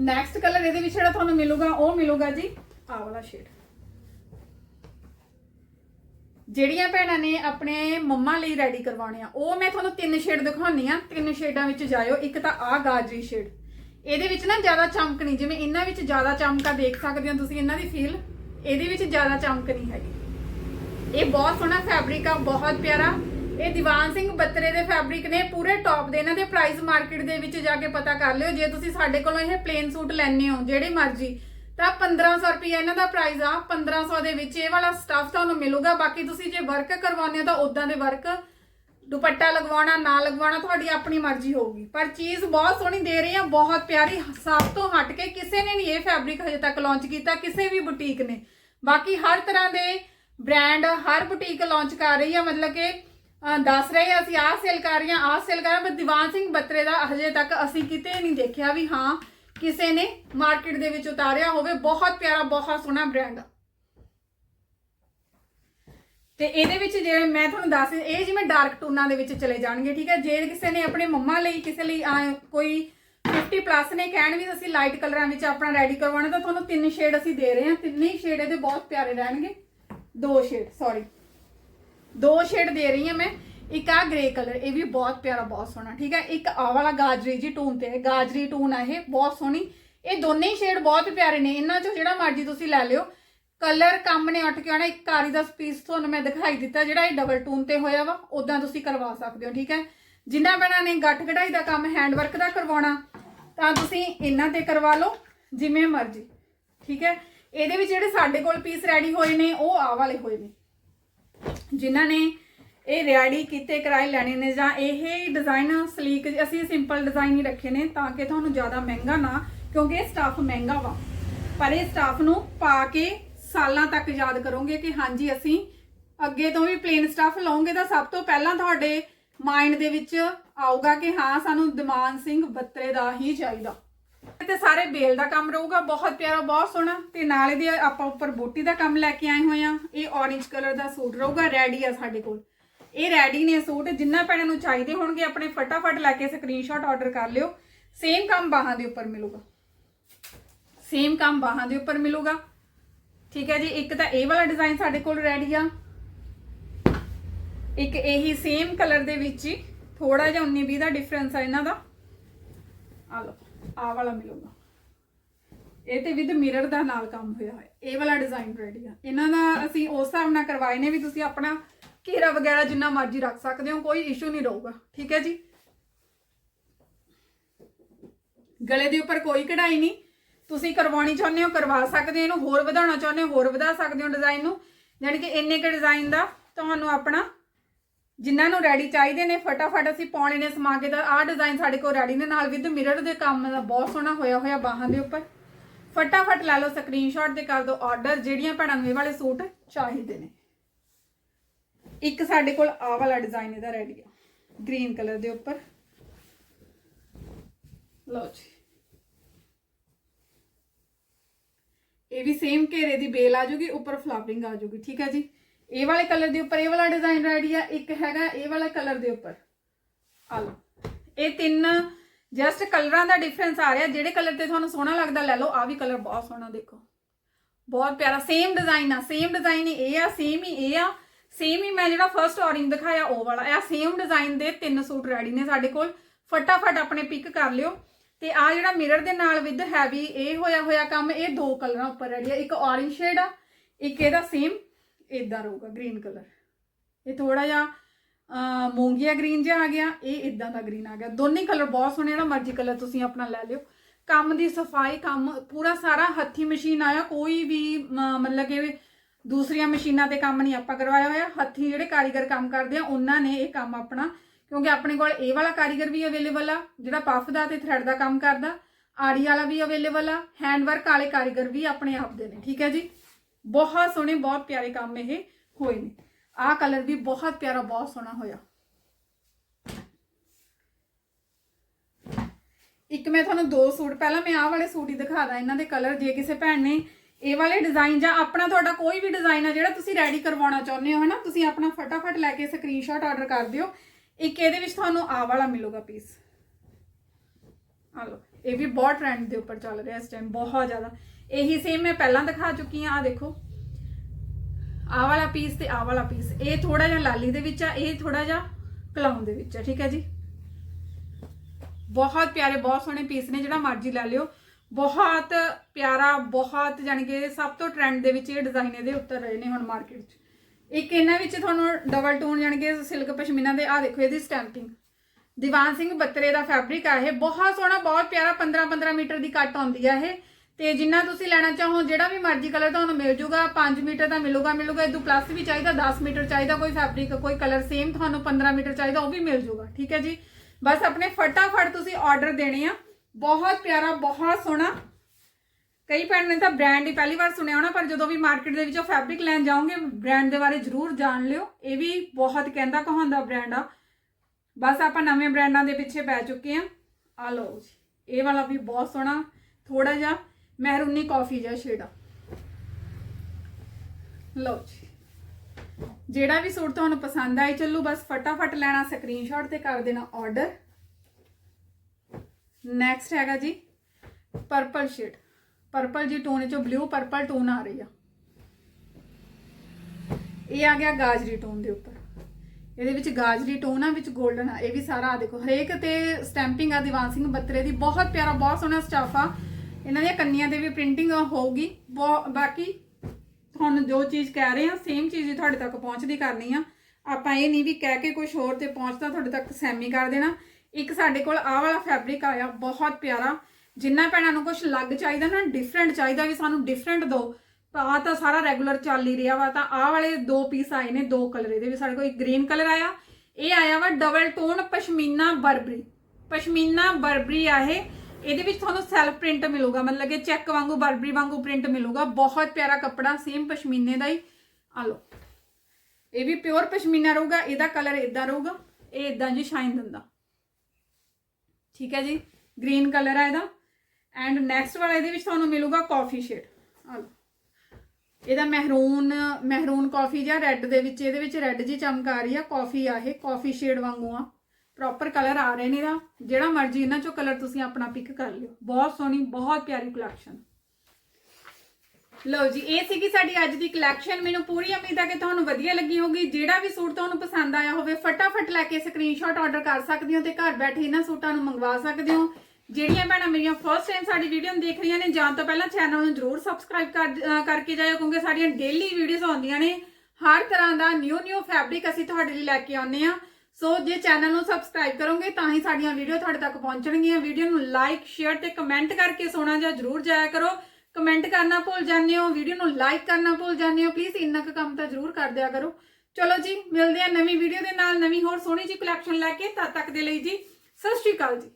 ਨੈਕਸਟ ਕਲਰ ਇਹਦੇ ਵਿੱਚ ਜਿਹੜਾ ਤੁਹਾਨੂੰ ਮਿਲੂਗਾ, ਉਹ ਮਿਲੂਗਾ ਜੀ ਆਹ ਵਾਲਾ ਸ਼ੇਡ ਜਿਹੜੀਆਂ ਭੈਣਾਂ ਨੇ ਆਪਣੇ ਮੰਮਾ ਲਈ ਰੈਡੀ ਕਰਵਾਉਣੇ ਆ, ਉਹ ਮੈਂ ਤੁਹਾਨੂੰ ਤਿੰਨ ਸ਼ੇਡ ਦਿਖਾਉਣੀ ਆ। ਤਿੰਨ ਸ਼ੇਡਾਂ ਵਿੱਚ ਜਾਇਓ, ਇੱਕ ਤਾਂ ਆਹ ਗਾਜਰੀ ਸ਼ੇਡ ਇਹਦੇ ਵਿੱਚ ਨਾ ਜ਼ਿਆਦਾ ਚਮਕ ਨਹੀਂ, ਜਿਵੇਂ ਇਹਨਾਂ ਵਿੱਚ ਜ਼ਿਆਦਾ ਚਮਕ ਦੇਖ ਸਕਦੇ ਹੋ ਤੁਸੀਂ ਇਹਨਾਂ ਦੀ ਫੀਲ ਇਹਦੇ ਵਿੱਚ ਜ਼ਿਆਦਾ ਚਮਕ ਨਹੀਂ ਹੈਗੀ। ਇਹ ਬਹੁਤ ਸੋਹਣਾ ਫੈਬਰਿਕ ਆ, ਬਹੁਤ ਪਿਆਰਾ। ਇਹ ਦੀਵਾਨ ਸਿੰਘ ਬੱਤਰੇ ਦੇ ਫੈਬਰਿਕ ਨੇ ਪੂਰੇ ਟੌਪ ਦੇ ਇਹਨਾਂ ਦੇ ਪ੍ਰਾਈਸ ਮਾਰਕੀਟ ਦੇ ਵਿੱਚ ਜਾ ਕੇ ਪਤਾ ਕਰ ਲਿਓ। ਜੇ ਤੁਸੀਂ ਸਾਡੇ ਕੋਲੋਂ ਇਹ ਪਲੇਨ ਸੂਟ ਲੈਣੇ ਹੋ, ਜਿਹੜੇ ਮਰਜ਼ੀ, ਤਾਂ 1500 ਰੁਪਏ ਇਹਨਾਂ ਦਾ ਪ੍ਰਾਈਸ ਆ। 1500 ਦੇ ਵਿੱਚ ਇਹ ਵਾਲਾ ਸਟੱਫ ਤੁਹਾਨੂੰ ਮਿਲੂਗਾ। ਬਾਕੀ ਤੁਸੀਂ ਜੇ ਵਰਕ ਕਰਵਾਉਂਦੇ ਹੋ ਤਾਂ ਉਦਾਂ ਦੇ ਵਰਕ ਦੁਪੱਟਾ ਲਗਵਾਉਣਾ, ਨਾ ਲਗਵਾਉਣਾ, ਤੁਹਾਡੀ ਆਪਣੀ ਮਰਜ਼ੀ ਹੋਊਗੀ। ਪਰ ਚੀਜ਼ ਬਹੁਤ ਸੋਹਣੀ ਦੇ ਰਹੀ ਆ, ਬਹੁਤ ਪਿਆਰੀ, ਸਭ ਤੋਂ ਹਟ ਕੇ ਕਿਸੇ ਨੇ ਨਹੀਂ ਇਹ ਫੈਬਰਿਕ ਹਜੇ ਤੱਕ ਲਾਂਚ ਕੀਤਾ, ਕਿਸੇ ਵੀ ਬੁਟੀਕ ਨੇ। ਬਾਕੀ ਹਰ ਤਰ੍ਹਾਂ ਦੇ ਬ੍ਰਾਂਡ ਹਰ ਬੁਟੀਕ ਲਾਂਚ ਕਰ ਰਹੀ ਆ, ਮਤਲਬ ਕਿ ਦੱਸ ਰਹੇ ਅਸੀਂ ਆਹ ਸੇਲ ਕਰ ਰਹੇ ਆ ਆਹ ਸੇਲ ਕਰ ਰਹੇ ਹਾਂ, ਪਰ ਦੀਵਾਨ ਸਿੰਘ ਬੱਤਰੇ ਦਾ ਹਜੇ ਤੱਕ ਅਸੀਂ ਕਿਤੇ ਨਹੀਂ ਦੇਖਿਆ ਵੀ ਹਾਂ ਕਿਸੇ ਨੇ ਮਾਰਕੀਟ ਦੇ ਵਿੱਚ ਉਤਾਰਿਆ ਹੋਵੇ ਬਹੁਤ ਪਿਆਰਾ ਬਹੁਤ ਸੋਹਣਾ ਬ੍ਰਾਂਡ ਤੇ ਇਹਦੇ ਵਿੱਚ ਜਿਵੇਂ ਮੈਂ ਤੁਹਾਨੂੰ ਦੱਸ ਇਹ ਜਿਵੇਂ ਡਾਰਕ ਟੋਨਾਂ ਦੇ ਵਿੱਚ ਚਲੇ ਜਾਣਗੇ ਠੀਕ ਹੈ? ਜੇ ਕਿਸੇ ਨੇ ਆਪਣੇ ਮੰਮਾ ਲਈ ਕਿਸੇ ਲਈ ਕੋਈ 50 ਪਲੱਸ ਨੇ ਕਹਿਣ ਵੀ ਅਸੀਂ ਲਾਈਟ ਕਲਰਾਂ ਵਿੱਚ ਆਪਣਾ ਰੈਡੀ ਕਰਵਾਉਣਾ ਤਾਂ ਤੁਹਾਨੂੰ ਤਿੰਨ ਸ਼ੇਡ ਅਸੀਂ ਦੇ ਰਹੇ ਹਾਂ। ਤਿੰਨੇ ਹੀ ਸ਼ੇਡ ਇਹਦੇ ਬਹੁਤ ਪਿਆਰੇ ਰਹਿਣਗੇ। ਦੋ ਸ਼ੇਡ ਸੌਰੀ ਦੋ ਸ਼ੇਡ ਦੇ ਰਹੀ ਹਾਂ ਮੈਂ। ਇੱਕ ਆ ਗ੍ਰੇ ਕਲਰ ਇਹ ਵੀ ਬਹੁਤ ਪਿਆਰਾ, ਬਹੁਤ ਸੋਹਣਾ, ਠੀਕ ਹੈ? ਇੱਕ ਆ ਵਾਲਾ ਗਾਜਰੀ ਜੀ ਟੂਨ ਤੇ ਹੈ। ਗਾਜਰੀ ਟੂਨ ਆ ਇਹ, ਬਹੁਤ ਸੋਹਣੀ। ਇਹ ਦੋਨੇ ਹੀ ਸ਼ੇਡ ਬਹੁਤ ਪਿਆਰੇ ਨੇ। ਇਹਨਾਂ ਚੋਂ ਜਿਹੜਾ ਮਰਜ਼ੀ ਤੁਸੀਂ ਲੈ ਲਿਓ। ਕਲਰ ਕੰਮ ਨੇ, ਉੱਠ ਕੇ ਆਣਾ ਇੱਕ ਕਾਰੀ ਦਾ ਪੀਸ ਤੁਹਾਨੂੰ ਮੈਂ ਦਿਖਾਈ ਦਿੱਤਾ, ਜਿਹੜਾ ਇਹ ਡਬਲ ਟੂਨ ਤੇ ਹੋਇਆ ਵਾ। ਉਦਾਂ ਤੁਸੀਂ ਕਰਵਾ ਸਕਦੇ ਹੋ, ਠੀਕ ਹੈ? ਜਿਨ੍ਹਾਂ ਬਣਾ ਨੇ ਗੱਠ ਕਢਾਈ ਦਾ ਕੰਮ ਹੈਂਡ ਵਰਕ ਦਾ ਕਰਵਾਉਣਾ, ਤਾਂ ਤੁਸੀਂ ਇਹਨਾਂ ਤੇ ਕਰਵਾ ਲਓ, ਜਿਵੇਂ ਮਰਜ਼ੀ, ਠੀਕ ਹੈ? ਇਹਦੇ ਵਿੱਚ ਜਿਹੜੇ ਸਾਡੇ ਕੋਲ ਪੀਸ ਰੈਡੀ ਹੋਏ ਨੇ, ਉਹ ਆ ਵਾਲੇ ਹੋਏ ਨੇ। ਜਿਨ੍ਹਾਂ ਨੇ ਇਹ ਰੈਡੀ ਕੀਤੇ, ਕਰਾਏ ਲੈਣੇ ਨੇ ਜਾਂ ਇਹ ਡਿਜ਼ਾਈਨ ਸਲੀਕ ਅਸੀਂ ਸਿੰਪਲ ਡਿਜ਼ਾਈਨ ਹੀ ਰੱਖੇ ਨੇ ਤਾਂ ਕਿ ਤੁਹਾਨੂੰ ਜ਼ਿਆਦਾ ਮਹਿੰਗਾ ਨਾ, ਕਿਉਂਕਿ ਇਹ ਸਟਾਫ ਮਹਿੰਗਾ ਵਾ। ਪਰ ਇਹ ਸਟਾਫ ਨੂੰ ਪਾ ਕੇ ਸਾਲਾਂ ਤੱਕ ਯਾਦ ਕਰੋਗੇ ਕਿ ਹਾਂਜੀ, ਅਸੀਂ ਅੱਗੇ ਤੋਂ ਵੀ ਪਲੇਨ ਸਟਾਫ ਲਓਗੇ ਤਾਂ ਸਭ ਤੋਂ ਪਹਿਲਾਂ ਤੁਹਾਡੇ ਮਾਈਂਡ ਦੇ ਵਿੱਚ ਆਊਗਾ ਕਿ ਹਾਂ, ਸਾਨੂੰ ਦਿਮਾਨ ਸਿੰਘ ਬੱਤਰੇ ਦਾ ਹੀ ਚਾਹੀਦਾ। ਤੇ ਸਾਰੇ ਬੇਲ ਦਾ ਕੰਮ ਰਹੂਗਾ, ਬਹੁਤ ਪਿਆਰਾ, ਬਹੁਤ ਸੋਹਣਾ। ਤੇ ਨਾਲ ਇਹਦੇ ਆਪਾਂ ਉੱਪਰ ਬੂਟੀ ਦਾ ਕੰਮ ਲੈ ਕੇ ਆਏ ਹੋਏ ਆ ਇਹ orange ਕਲਰ ਦਾ ਸੂਟ ਰਹੂਗਾ, ਰੈਡੀ ਆ ਸਾਡੇ ਕੋਲ। ਇਹ ਰੈਡੀ ਨੇ ਸੂਟ, ਜਿੰਨਾ ਭੈਣਾਂ ਨੂੰ ਚਾਹੀਦੇ ਹੋਣਗੇ, ਆਪਣੇ ਫਟਾਫਟ ਲੈ ਕੇ ਸਕਰੀਨਸ਼ਾਟ ਆਰਡਰ ਕਰ ਲਿਓ। ਸੇਮ ਕੰਮ ਬਾਹਾਂ ਦੇ ਉੱਪਰ ਮਿਲੂਗਾ। ਸੇਮ ਕੰਮ ਬਾਹਾਂ ਦੇ ਉੱਪਰ ਮਿਲੂਗਾ। ਠੀਕ ਹੈ ਜੀ, ਇੱਕ ਤਾਂ ਇਹ ਵਾਲਾ ਡਿਜ਼ਾਈਨ ਸਾਡੇ ਕੋਲ ਰੈਡੀ ਆ। ਇੱਕ ਇਹੀ ਸੇਮ ਕਲਰ ਦੇ ਵਿੱਚ ਹੀ ਥੋੜਾ ਜਿਹਾ 19 20 ਦਾ ਡਿਫਰੈਂਸ ਆ ਇਹਨਾਂ ਦਾ। ਆ ਲਓ। ਆ ਵਾਲਾ ਮਿਲੂਗਾ ਇਹ ਤੇ ਵਿਦ ਮਿਰਰ ਦਾ ਨਾਲ ਕੰਮ ਹੋਇਆ ਹੈ ਇਹ ਵਾਲਾ ਡਿਜ਼ਾਈਨ ਰੈਡੀ ਆ। ਇਹਨਾਂ ਦਾ ਅਸੀਂ ਉਸ ਹਿਸਾਬ ਨਾਲ ਕਰਵਾਏ ਨੇ ਵੀ ਤੁਸੀਂ ਆਪਣਾ ਘੇਰਾ ਵਗੈਰਾ ਜਿੰਨਾ ਮਰਜ਼ੀ ਰੱਖ ਸਕਦੇ ਹੋ, ਕੋਈ ਇਸ਼ੂ ਨਹੀਂ ਰਹੂਗਾ। ਠੀਕ ਹੈ ਜੀ? ਗਲੇ ਦੇ ਉੱਪਰ ਕੋਈ ਕਢਾਈ ਨਹੀਂ। ਤੁਸੀਂ ਕਰਵਾਉਣੀ ਚਾਹੁੰਦੇ ਹੋ, ਕਰਵਾ ਸਕਦੇ ਹੋ, ਇਹਨੂੰ ਹੋਰ ਵਧਾਉਣਾ ਚਾਹੁੰਦੇ ਹੋ, ਹੋਰ ਵਧਾ ਸਕਦੇ ਹੋ ਡਿਜ਼ਾਈਨ ਨੂੰ। ਯਾਨੀ ਕਿ ਇੰਨੇ ਕ ਡਿਜ਼ਾਈਨ ਦਾ ਤੁਹਾਨੂੰ ਆਪਣਾ ਜਿਨ੍ਹਾਂ ਨੂੰ ਰੈਡੀ ਚਾਹੀਦੇ ਨੇ, ਫਟਾਫਟ ਅਸੀਂ ਪਾਉਣੇ ਨੇ ਸਮਾ ਕੇ ਤਾਂ ਆਹ ਡਿਜ਼ਾਈਨ ਸਾਡੇ ਕੋਲ ਰੈਡੀ ਨੇ, ਨਾਲ ਵਿਦ ਮਿਰਰ ਦੇ ਕੰਮ ਦਾ ਬਹੁਤ ਸੋਹਣਾ ਹੋਇਆ ਹੋਇਆ ਬਾਹਾਂ ਦੇ ਉੱਪਰ। ਫਟਾਫਟ ਲੈ ਲਓ ਸਕਰੀਨਸ਼ਾਟ ਤੇ ਕਰ ਦਿਓ ਆਰਡਰ ਜਿਹੜੀਆਂ ਭੈਣਾਂ ਨੂੰ ਇਹ ਵਾਲੇ ਸੂਟ ਚਾਹੀਦੇ ਨੇ। ਇੱਕ ਸਾਡੇ ਕੋਲ ਆਹ ਵਾਲਾ ਡਿਜ਼ਾਈਨ ਇਹਦਾ ਰੈਡੀ ਆ ਗ੍ਰੀਨ ਕਲਰ ਦੇ ਉੱਪਰ। ਲਓ ਜੀ। ਇਹ ਵੀ ਸੇਮ ਘੇਰੇ ਦੀ ਬੇਲ ਆ ਜੂਗੀ, ਉੱਪਰ ਫਲਾਵਰਿੰਗ ਆ ਜੂਗੀ, ਠੀਕ ਹੈ ਜੀ? ਇਹ ਵਾਲੇ ਕਲਰ ਦੇ ਉੱਪਰ, ਇਹ ਵਾਲਾ ਡਿਜ਼ਾਈਨ ਰੈਡੀ ਆ, ਇੱਕ ਹੈਗਾ ਇਹ ਵਾਲਾ ਕਲਰ ਦੇ ਉੱਪਰ। ਆ ਲਓ। ਇਹ ਤਿੰਨ ਜਸਟ ਕਲਰਾਂ ਦਾ ਡਿਫਰੈਂਸ ਆ ਰਿਹਾ। ਜਿਹੜੇ ਕਲਰ ਤੇ ਤੁਹਾਨੂੰ ਸੋਹਣਾ ਲੱਗਦਾ, ਲੈ ਲਓ ਆ ਵੀ ਕਲਰ ਬਹੁਤ ਸੋਹਣਾ ਦੇਖੋ। ਬਹੁਤ ਪਿਆਰਾ ਸੇਮ ਡਿਜ਼ਾਈਨ ਆ ਸੇਮ ਡਿਜ਼ਾਈਨ ਹੀ ਇਹ ਆ ਸੇਮ ਹੀ ਇਹ ਆ। ਸੇਮ ਹੀ ਮੈਂ ਜਿਹੜਾ ਫਰਸਟ ਔਰਿੰਗ ਦਿਖਾਇਆ, ਉਹ ਵਾਲਾ। ਇਹ ਸੇਮ ਡਿਜ਼ਾਈਨ ਦੇ ਤਿੰਨ ਸੂਟ ਰੈਡੀ ਨੇ ਸਾਡੇ ਕੋਲ। ਫਟਾਫਟ ਆਪਣੇ ਪਿਕ ਕਰ ਲਿਓ। ਤੇ ਆ ਜਿਹੜਾ ਮਿਰਰ ਦੇ ਨਾਲ ਵਿਦ ਹੈਵੀ ਇਹ ਹੋਇਆ ਹੋਇਆ ਕੰਮ, ਇਹ ਦੋ ਕਲਰਾਂ ਉੱਪਰ ਰੈਡੀ ਆ। ਇੱਕ ਔਰੇਂਜ ਸ਼ੇਡ ਆ, ਇੱਕ ਇਹਦਾ ਸੇਮ ਇਦਾਂ ਰਹੂਗਾ ਗ੍ਰੀਨ ਕਲਰ ਇਹ ਥੋੜਾ ਜਿਹਾ ਅਹ, ਮੂੰਗੀਆ ਗ੍ਰੀਨ ਜਿਹਾ ਆ ਗਿਆ ਇਹ ਇਦਾਂ ਦਾ ਗ੍ਰੀਨ ਆ ਗਿਆ। ਦੋਨੇ ਕਲਰ ਬਹੁਤ ਸੋਹਣੇ ਜਿਹੜਾ ਮਰਜ਼ੀ ਕਲਰ ਤੁਸੀਂ ਆਪਣਾ ਲੈ ਲਿਓ। ਕੰਮ ਦੀ ਸਫ਼ਾਈ ਕੰਮ ਪੂਰਾ ਸਾਰਾ ਹੱਥੀ ਮਸ਼ੀਨ ਆਇਆ ਕੋਈ ਵੀ ਮ- ਮਤਲਬ ਕਿ ਦੂਸਰੀਆਂ ਮਸ਼ੀਨਾਂ ਤੇ ਕੰਮ ਨਹੀਂ ਆਪਾਂ ਕਰਵਾਇਆ ਹੋਇਆ। ਹੱਥੀ ਜਿਹੜੇ ਕਾਰੀਗਰ ਕੰਮ ਕਰਦੇ ਆ ਉਹਨਾਂ ਨੇ ਇਹ ਕੰਮ ਆਪਣਾ ਕਿਉਂਕਿ ਆਪਣੇ ਕੋਲ ਇਹ ਵਾਲਾ ਕਾਰੀਗਰ ਵੀ ਅਵੇਲੇਬਲ ਆ ਜਿਹੜਾ ਪਫ ਦਾ ਤੇ ਥ੍ਰੈਡ ਦਾ ਕੰਮ ਕਰਦਾ। ਆੜੀ ਵਾਲਾ ਵੀ ਅਵੇਲੇਬਲ ਆ ਹੈਂਡਵਰਕ ਵਾਲੇ ਕਾਰੀਗਰ ਵੀ ਆਪਣੇ ਆਪ ਦੇ ਨੇ ਠੀਕ ਹੈ ਜੀ? ਬਹੁਤ ਸੋਹਣੇ, ਬਹੁਤ ਪਿਆਰੇ ਕੰਮ ਇਹ ਹੋਏ ਨੇ। ਆਹ ਕਲਰ ਵੀ ਬਹੁਤ ਪਿਆਰਾ, ਬਹੁਤ ਸੋਹਣਾ ਹੋਇਆ। ਇੱਕ ਮੈਂ ਤੁਹਾਨੂੰ ਦੋ ਸੂਟ, ਪਹਿਲਾਂ ਮੈਂ ਆਹ ਵਾਲੇ ਸੂਟ ਹੀ ਦਿਖਾਦਾ ਇਹਨਾਂ ਦੇ ਕਲਰ ਜੇ ਕਿਸੇ ਭੈਣ ਨੇ ਇਹ ਵਾਲੇ ਡਿਜ਼ਾਈਨ ਜਾਂ ਆਪਣਾ ਤੁਹਾਡਾ ਕੋਈ ਵੀ ਡਿਜ਼ਾਈਨ ਆ, ਜਿਹੜਾ ਤੁਸੀਂ ਰੈਡੀ ਕਰਵਾਉਣਾ ਚਾਹੁੰਦੇ ਹੋ, ਹਨਾ, ਤੁਸੀਂ ਆਪਣਾ ਫਟਾਫਟ ਲੈ ਕੇ ਸਕਰੀਨਸ਼ਾਟ ਆਰਡਰ ਕਰ ਦਿਓ। ਇੱਕ ਇਹਦੇ ਵਿੱਚ ਤੁਹਾਨੂੰ ਆਹ ਵਾਲਾ ਮਿਲੂਗਾ ਪੀਸ ਆ ਲਓ, ਇਹ ਵੀ ਬਹੁਤ ਟ੍ਰੈਂਡ ਦੇ ਉੱਪਰ ਚੱਲ ਰਿਹਾ ਇਸ ਟਾਈਮ ਬਹੁਤ ਜ਼ਿਆਦਾ। ਇਹੀ ਸੇਮ ਮੈਂ ਪਹਿਲਾਂ ਦਿਖਾ ਚੁੱਕੀ ਆ ਆ ਦੇਖੋ। ਆਹ ਵਾਲਾ ਪੀਸ ਤੇ ਆਹ ਵਾਲਾ ਪੀਸ ਇਹ ਥੋੜਾ ਜਿਹਾ ਲਾਲੀ ਦੇ ਵਿੱਚ ਆ, ਇਹ ਥੋੜਾ ਜਿਹਾ ਕਲਾਉਣ ਦੇ ਵਿੱਚ ਆ, ਠੀਕ ਹੈ ਜੀ? ਬਹੁਤ ਪਿਆਰੇ, ਬਹੁਤ ਸੋਹਣੇ ਪੀਸ ਨੇ, ਜਿਹੜਾ ਮਰਜ਼ੀ ਲੈ ਲਿਓ। ਬਹੁਤ ਪਿਆਰਾ, ਬਹੁਤ ਜਾਣੀ ਕਿ ਸਭ ਤੋਂ ਟ੍ਰੈਂਡ ਦੇ ਵਿੱਚ ਇਹ ਡਿਜ਼ਾਈਨ ਇਹਦੇ ਉੱਤਰ ਰਹੇ ਨੇ ਹੁਣ ਮਾਰਕੀਟ 'ਚ। ਇੱਕ ਇਹਨਾਂ ਵਿੱਚ ਤੁਹਾਨੂੰ ਡਬਲ ਟੋਨ ਜਾਣੀ ਕਿ ਸਿਲਕ ਪਸ਼ਮੀਨਾ ਦੇ ਆ ਦੇਖੋ ਇਹਦੀ ਸਟੈਂਪਿੰਗ ਦੀਵਾਨ ਸਿੰਘ ਬੱਤਰੇ ਦਾ ਫੈਬਰਿਕ ਆ ਇਹ, ਬਹੁਤ ਸੋਹਣਾ, ਬਹੁਤ ਪਿਆਰਾ 15 15 ਮੀਟਰ ਦੀ ਕੱਟ ਆਉਂਦੀ ਆ ਇਹ। ਤੇ ਜਿੰਨਾ ਤੁਸੀਂ ਲੈਣਾ ਚਾਹੋ, ਜਿਹੜਾ ਵੀ ਮਰਜ਼ੀ ਕਲਰ ਤੁਹਾਨੂੰ ਮਿਲ ਜੂਗਾ 5 ਮੀਟਰ ਦਾ ਮਿਲੂਗਾ ਮਿਲੂਗਾ। ਇਦੋਂ ਪਲੱਸ ਵੀ ਚਾਹੀਦਾ 10 ਮੀਟਰ ਚਾਹੀਦਾ, ਕੋਈ ਫੈਬਰਿਕ ਕੋਈ ਕਲਰ ਸੇਮ ਤੁਹਾਨੂੰ 15 ਮੀਟਰ ਚਾਹੀਦਾ, ਉਹ ਵੀ ਮਿਲ ਜੂਗਾ, ਠੀਕ ਹੈ ਜੀ? ਬਸ ਆਪਣੇ ਫਟਾਫਟ ਤੁਸੀਂ ਆਰਡਰ ਦੇਣੇ ਆ। ਬਹੁਤ ਪਿਆਰਾ, ਬਹੁਤ ਸੋਹਣਾ। ਕਈ ਭੈਣ ਨੇ ਤਾਂ ਬ੍ਰਾਂਡ ਹੀ ਪਹਿਲੀ ਵਾਰ ਸੁਣਿਆ ਹੋਣਾ, ਪਰ ਜਦੋਂ ਵੀ ਮਾਰਕੀਟ ਦੇ ਵਿੱਚੋਂ ਫੈਬਰਿਕ ਲੈਣ ਜਾਓਗੇ ਬ੍ਰਾਂਡ ਦੇ ਬਾਰੇ ਜ਼ਰੂਰ ਜਾਣ ਲਿਓ। ਇਹ ਵੀ ਬਹੁਤ ਕਹਿੰਦਾ ਕਹਾਉਂਦਾ ਬ੍ਰਾਂਡ ਆ। ਬਸ ਆਪਾਂ ਨਵੇਂ ਬ੍ਰਾਂਡਾਂ ਦੇ ਪਿੱਛੇ ਪੈ ਚੁੱਕੇ ਆ। ਆ ਲਓ ਜੀ, ਇਹ ਵਾਲਾ ਵੀ ਬਹੁਤ ਸੋਹਣਾ ਥੋੜਾ ਜਿਹਾ ਮਹਿਰੂਨੀ ਕਾਫੀ ਜਿਹਾ ਸ਼ੇਡ ਆ। ਲਓ ਜੀ। ਜਿਹੜਾ ਵੀ ਸੂਟ ਤੁਹਾਨੂੰ ਪਸੰਦ ਆਈ ਚੱਲੂ ਬਸ ਫਟਾਫਟ ਲੈਣਾ ਸਕਰੀਨਸ਼ਾਟ ਤੇ ਕਰ ਦੇਣਾ ਆਰਡਰ ਨੈਕਸਟ ਹੈਗਾ ਜੀ ਪਰਪਲ ਸ਼ੇਡ ਪਰਪਲ ਜੀ ਟੋਨ ਚੋਂ ਬਲੂ ਪਰਪਲ ਟੋਨ ਆ ਰਹੀ ਆ। ਇਹ ਆ ਗਿਆ ਗਾਜਰੀ ਟੋਨ ਦੇ ਉੱਪਰ। ਇਹਦੇ ਵਿੱਚ ਗਾਜਰੀ ਟੋਨ ਆ, ਵਿੱਚ 골ਡਨ ਆ। ਇਹ ਵੀ ਸਾਰਾ ਆ ਦੇਖੋ। ਹਰੇਕ ਤੇ ਸਟੈਂਪਿੰਗ ਆ ਦੀਵਾਨ ਸਿੰਘ ਬੱਤਰੇ ਦੀ। ਬਹੁਤ ਪਿਆਰਾ, ਬਹੁਤ ਸੋਹਣਾ ਸਟਾਫ ਆ। ਇਹਨਾਂ ਦੀਆਂ ਕੰਨੀਆਂ ਤੇ ਵੀ ਪ੍ਰਿੰਟਿੰਗ ਹੋਊਗੀ। ਬਹੁ- ਬਾਕੀ ਤੁਹਾਨੂੰ ਜੋ ਚੀਜ਼ ਕਹਿ ਰਹੇ ਆ ਸੇਮ ਚੀਜ਼ ਹੀ ਤੁਹਾਡੇ ਤੱਕ ਪਹੁੰਚਦੀ ਕਰਨੀ ਆ। ਆਪਾਂ ਇਹ ਨਹੀਂ ਵੀ ਕਹਿ ਕੇ ਕੁਝ ਹੋਰ ਤੇ ਪਹੁੰਚਦਾ, ਤੁਹਾਡੇ ਤੱਕ ਸੈਮੀ ਕਰ ਦੇਣਾ। ਇੱਕ ਸਾਡੇ ਕੋਲ ਆਹ ਵਾਲਾ ਫੈਬਰਿਕ ਆਇਆ, ਬਹੁਤ ਪਿਆਰਾ। ਜਿੰਨਾ ਭੈਣਾਂ ਨੂੰ ਕੁਝ ਲੱਗ ਚਾਹੀਦਾ ਨਾ ਡਿਫਰੈਂਟ ਚਾਹੀਦਾ ਵੀ ਸਾਨੂੰ ਡਿਫਰੈਂਟ ਦਿਓ ਆ ਤਾਂ ਸਾਰਾ ਰੈਗੂਲਰ ਚੱਲ ਹੀ ਰਿਹਾ ਵਾ, ਤਾਂ ਆਹ ਵਾਲੇ ਦੋ ਪੀਸ ਆਏ ਨੇ, ਦੋ ਕਲਰ ਇਹਦੇ ਵੀ ਸਾਡੇ ਕੋਲ, ਇੱਕ ਗ੍ਰੀਨ ਕਲਰ ਆਇਆ, ਇਹ ਆਇਆ ਵਾ double tone pashmina Burberry. Pashmina Burberry ਆ ਇਹ। ਇਹਦੇ ਵਿੱਚ ਤੁਹਾਨੂੰ ਸੈਲਫ ਪ੍ਰਿੰਟ ਮਿਲੂਗਾ, ਮਤਲਬ ਕਿ ਚੈੱਕ ਵਾਂਗੂ, ਬਰਬਰੀ ਵਾਂਗੂ ਪ੍ਰਿੰਟ ਮਿਲੂਗਾ। ਬਹੁਤ ਪਿਆਰਾ ਕੱਪੜਾ ਸੇਮ ਪਸ਼ਮੀਨੇ ਦਾ ਹੀ। ਆ ਲਓ। ਇਹ ਵੀ ਪਿਓਰ ਪਸ਼ਮੀਨਾ ਰਹੂਗਾ, ਇਹਦਾ ਕਲਰ ਇਦਾਂ ਰਹੂਗਾ, ਇਹ ਇਦਾਂ ਜੀ ਸ਼ਾਈਨ ਦਿੰਦਾ। ਠੀਕ ਹੈ ਜੀ? ਗ੍ਰੀਨ ਕਲਰ ਆ ਇਹਦਾ। ਐਂਡ ਨੈਕਸਟ ਵਾਲਾ ਇਹਦੇ ਵਿੱਚ ਤੁਹਾਨੂੰ ਮਿਲੂਗਾ ਕਾਫੀ ਸ਼ੇਡ ਆ ਲਓ। ਇਹਦਾ ਮਹਿਰੂਨ ਮਹਿਰੂਨ ਕਾਫੀ ਜਾਂ ਰੈੱਡ ਦੇ ਵਿੱਚ, ਇਹਦੇ ਵਿੱਚ ਰੈੱਡ ਜੀ ਚਮਕ ਆ ਰਹੀ ਆ ਕਾਫੀ ਆ ਇਹ ਕਾਫੀ ਸ਼ੇਡ ਵਾਂਗੂ ਆ। ਪ੍ਰੋਪਰ ਕਲਰ ਆ ਰਹੇ ਨੇ ਦਾ ਜਿਹੜਾ ਮਰਜ਼ੀ ਇਹਨਾਂ ਚੋਂ ਕਲਰ ਤੁਸੀਂ ਆਪਣਾ ਪਿਕ ਕਰ ਲਿਓ। ਬਹੁਤ ਸੋਹਣੀ, ਬਹੁਤ ਪਿਆਰੀ ਕਲੈਕਸ਼ਨ ਲਓ ਜੀ, ਇਹ ਸੀਗੀ ਸਾਡੀ ਅੱਜ ਦੀ ਕਲੈਕਸ਼ਨ ਮੈਨੂੰ ਪੂਰੀ ਉਮੀਦ ਹੈ ਕਿ ਤੁਹਾਨੂੰ ਵਧੀਆ ਲੱਗੀ ਹੋਗੀ ਜਿਹੜਾ ਵੀ ਸੂਟ ਤੁਹਾਨੂੰ ਪਸੰਦ ਆਇਆ ਹੋਵੇ, ਫਟਾਫਟ ਲੈ ਕੇ ਸਕਰੀਨਸ਼ਾਟ ਆਰਡਰ ਕਰ ਸਕਦੇ ਹੋ ਤੇ ਘਰ ਬੈਠੇ ਇਹਨਾਂ ਸੂਟਾਂ ਨੂੰ ਮੰਗਵਾ ਸਕਦੇ ਹੋ। ਜਿਹੜੀਆਂ ਭੈਣਾਂ ਮੇਰੀਆਂ ਫਸਟ ਟਾਈਮ ਸਾਡੀ ਵੀਡੀਓ ਨੂੰ ਦੇਖ ਰਹੀਆਂ ਨੇ ਜਾਣ ਤੋਂ ਪਹਿਲਾਂ ਚੈਨਲ ਨੂੰ ਜਰੂਰ ਸਬਸਕ੍ਰਾਈਬ ਕਰ ਕਰਕੇ ਜਾਇਓ, ਕਿਉਂਕਿ ਸਾਡੀਆਂ ਡੇਲੀ ਵੀਡੀਓਜ਼ ਆਉਂਦੀਆਂ ਨੇ। ਹਰ ਤਰ੍ਹਾਂ ਦਾ ਨਿਊ ਨਿਊ ਫੈਬਰਿਕ ਅਸੀਂ ਤੁਹਾਡੇ ਲਈ ਲੈ ਕੇ ਆਉਂਦੇ ਆ ਸੋ ਜੇ ਚੈਨਲ ਨੂੰ ਸਬਸਕ੍ਰਾਈਬ ਕਰੋਗੇ ਤਾਂ ਹੀ ਸਾਡੀਆਂ ਵੀਡੀਓ ਤੁਹਾਡੇ ਤੱਕ ਪਹੁੰਚਣਗੀਆਂ। ਵੀਡੀਓ ਨੂੰ ਲਾਈਕ ਸ਼ੇਅਰ ਤੇ ਕਮੈਂਟ ਕਰਕੇ ਸੋਣਾ ਜਾਂ ਜਰੂਰ ਜਾਇਆ ਕਰੋ। ਕਮੈਂਟ ਕਰਨਾ ਭੁੱਲ ਜਾਂਦੇ ਹੋ ਵੀਡੀਓ ਨੂੰ ਲਾਈਕ ਕਰਨਾ ਭੁੱਲ ਜਾਂਦੇ ਹੋ। ਪਲੀਜ਼ ਇੰਨਾ ਕੁ ਕੰਮ ਤਾਂ ਜਰੂਰ ਕਰ ਦਿਆ ਕਰੋ। ਚਲੋ ਜੀ, ਮਿਲਦੇ ਆ ਨਵੀਂ ਵੀਡੀਓ ਦੇ ਨਾਲ ਨਵੀਂ ਹੋਰ ਸੋਹਣੀ ਜੀ ਕਲੈਕਸ਼ਨ ਲੈ ਕੇ ਤਦ ਤੱਕ ਦੇ ਲਈ ਜੀ। ਸਤਿ ਸ਼੍ਰੀ ਅਕਾਲ ਜੀ।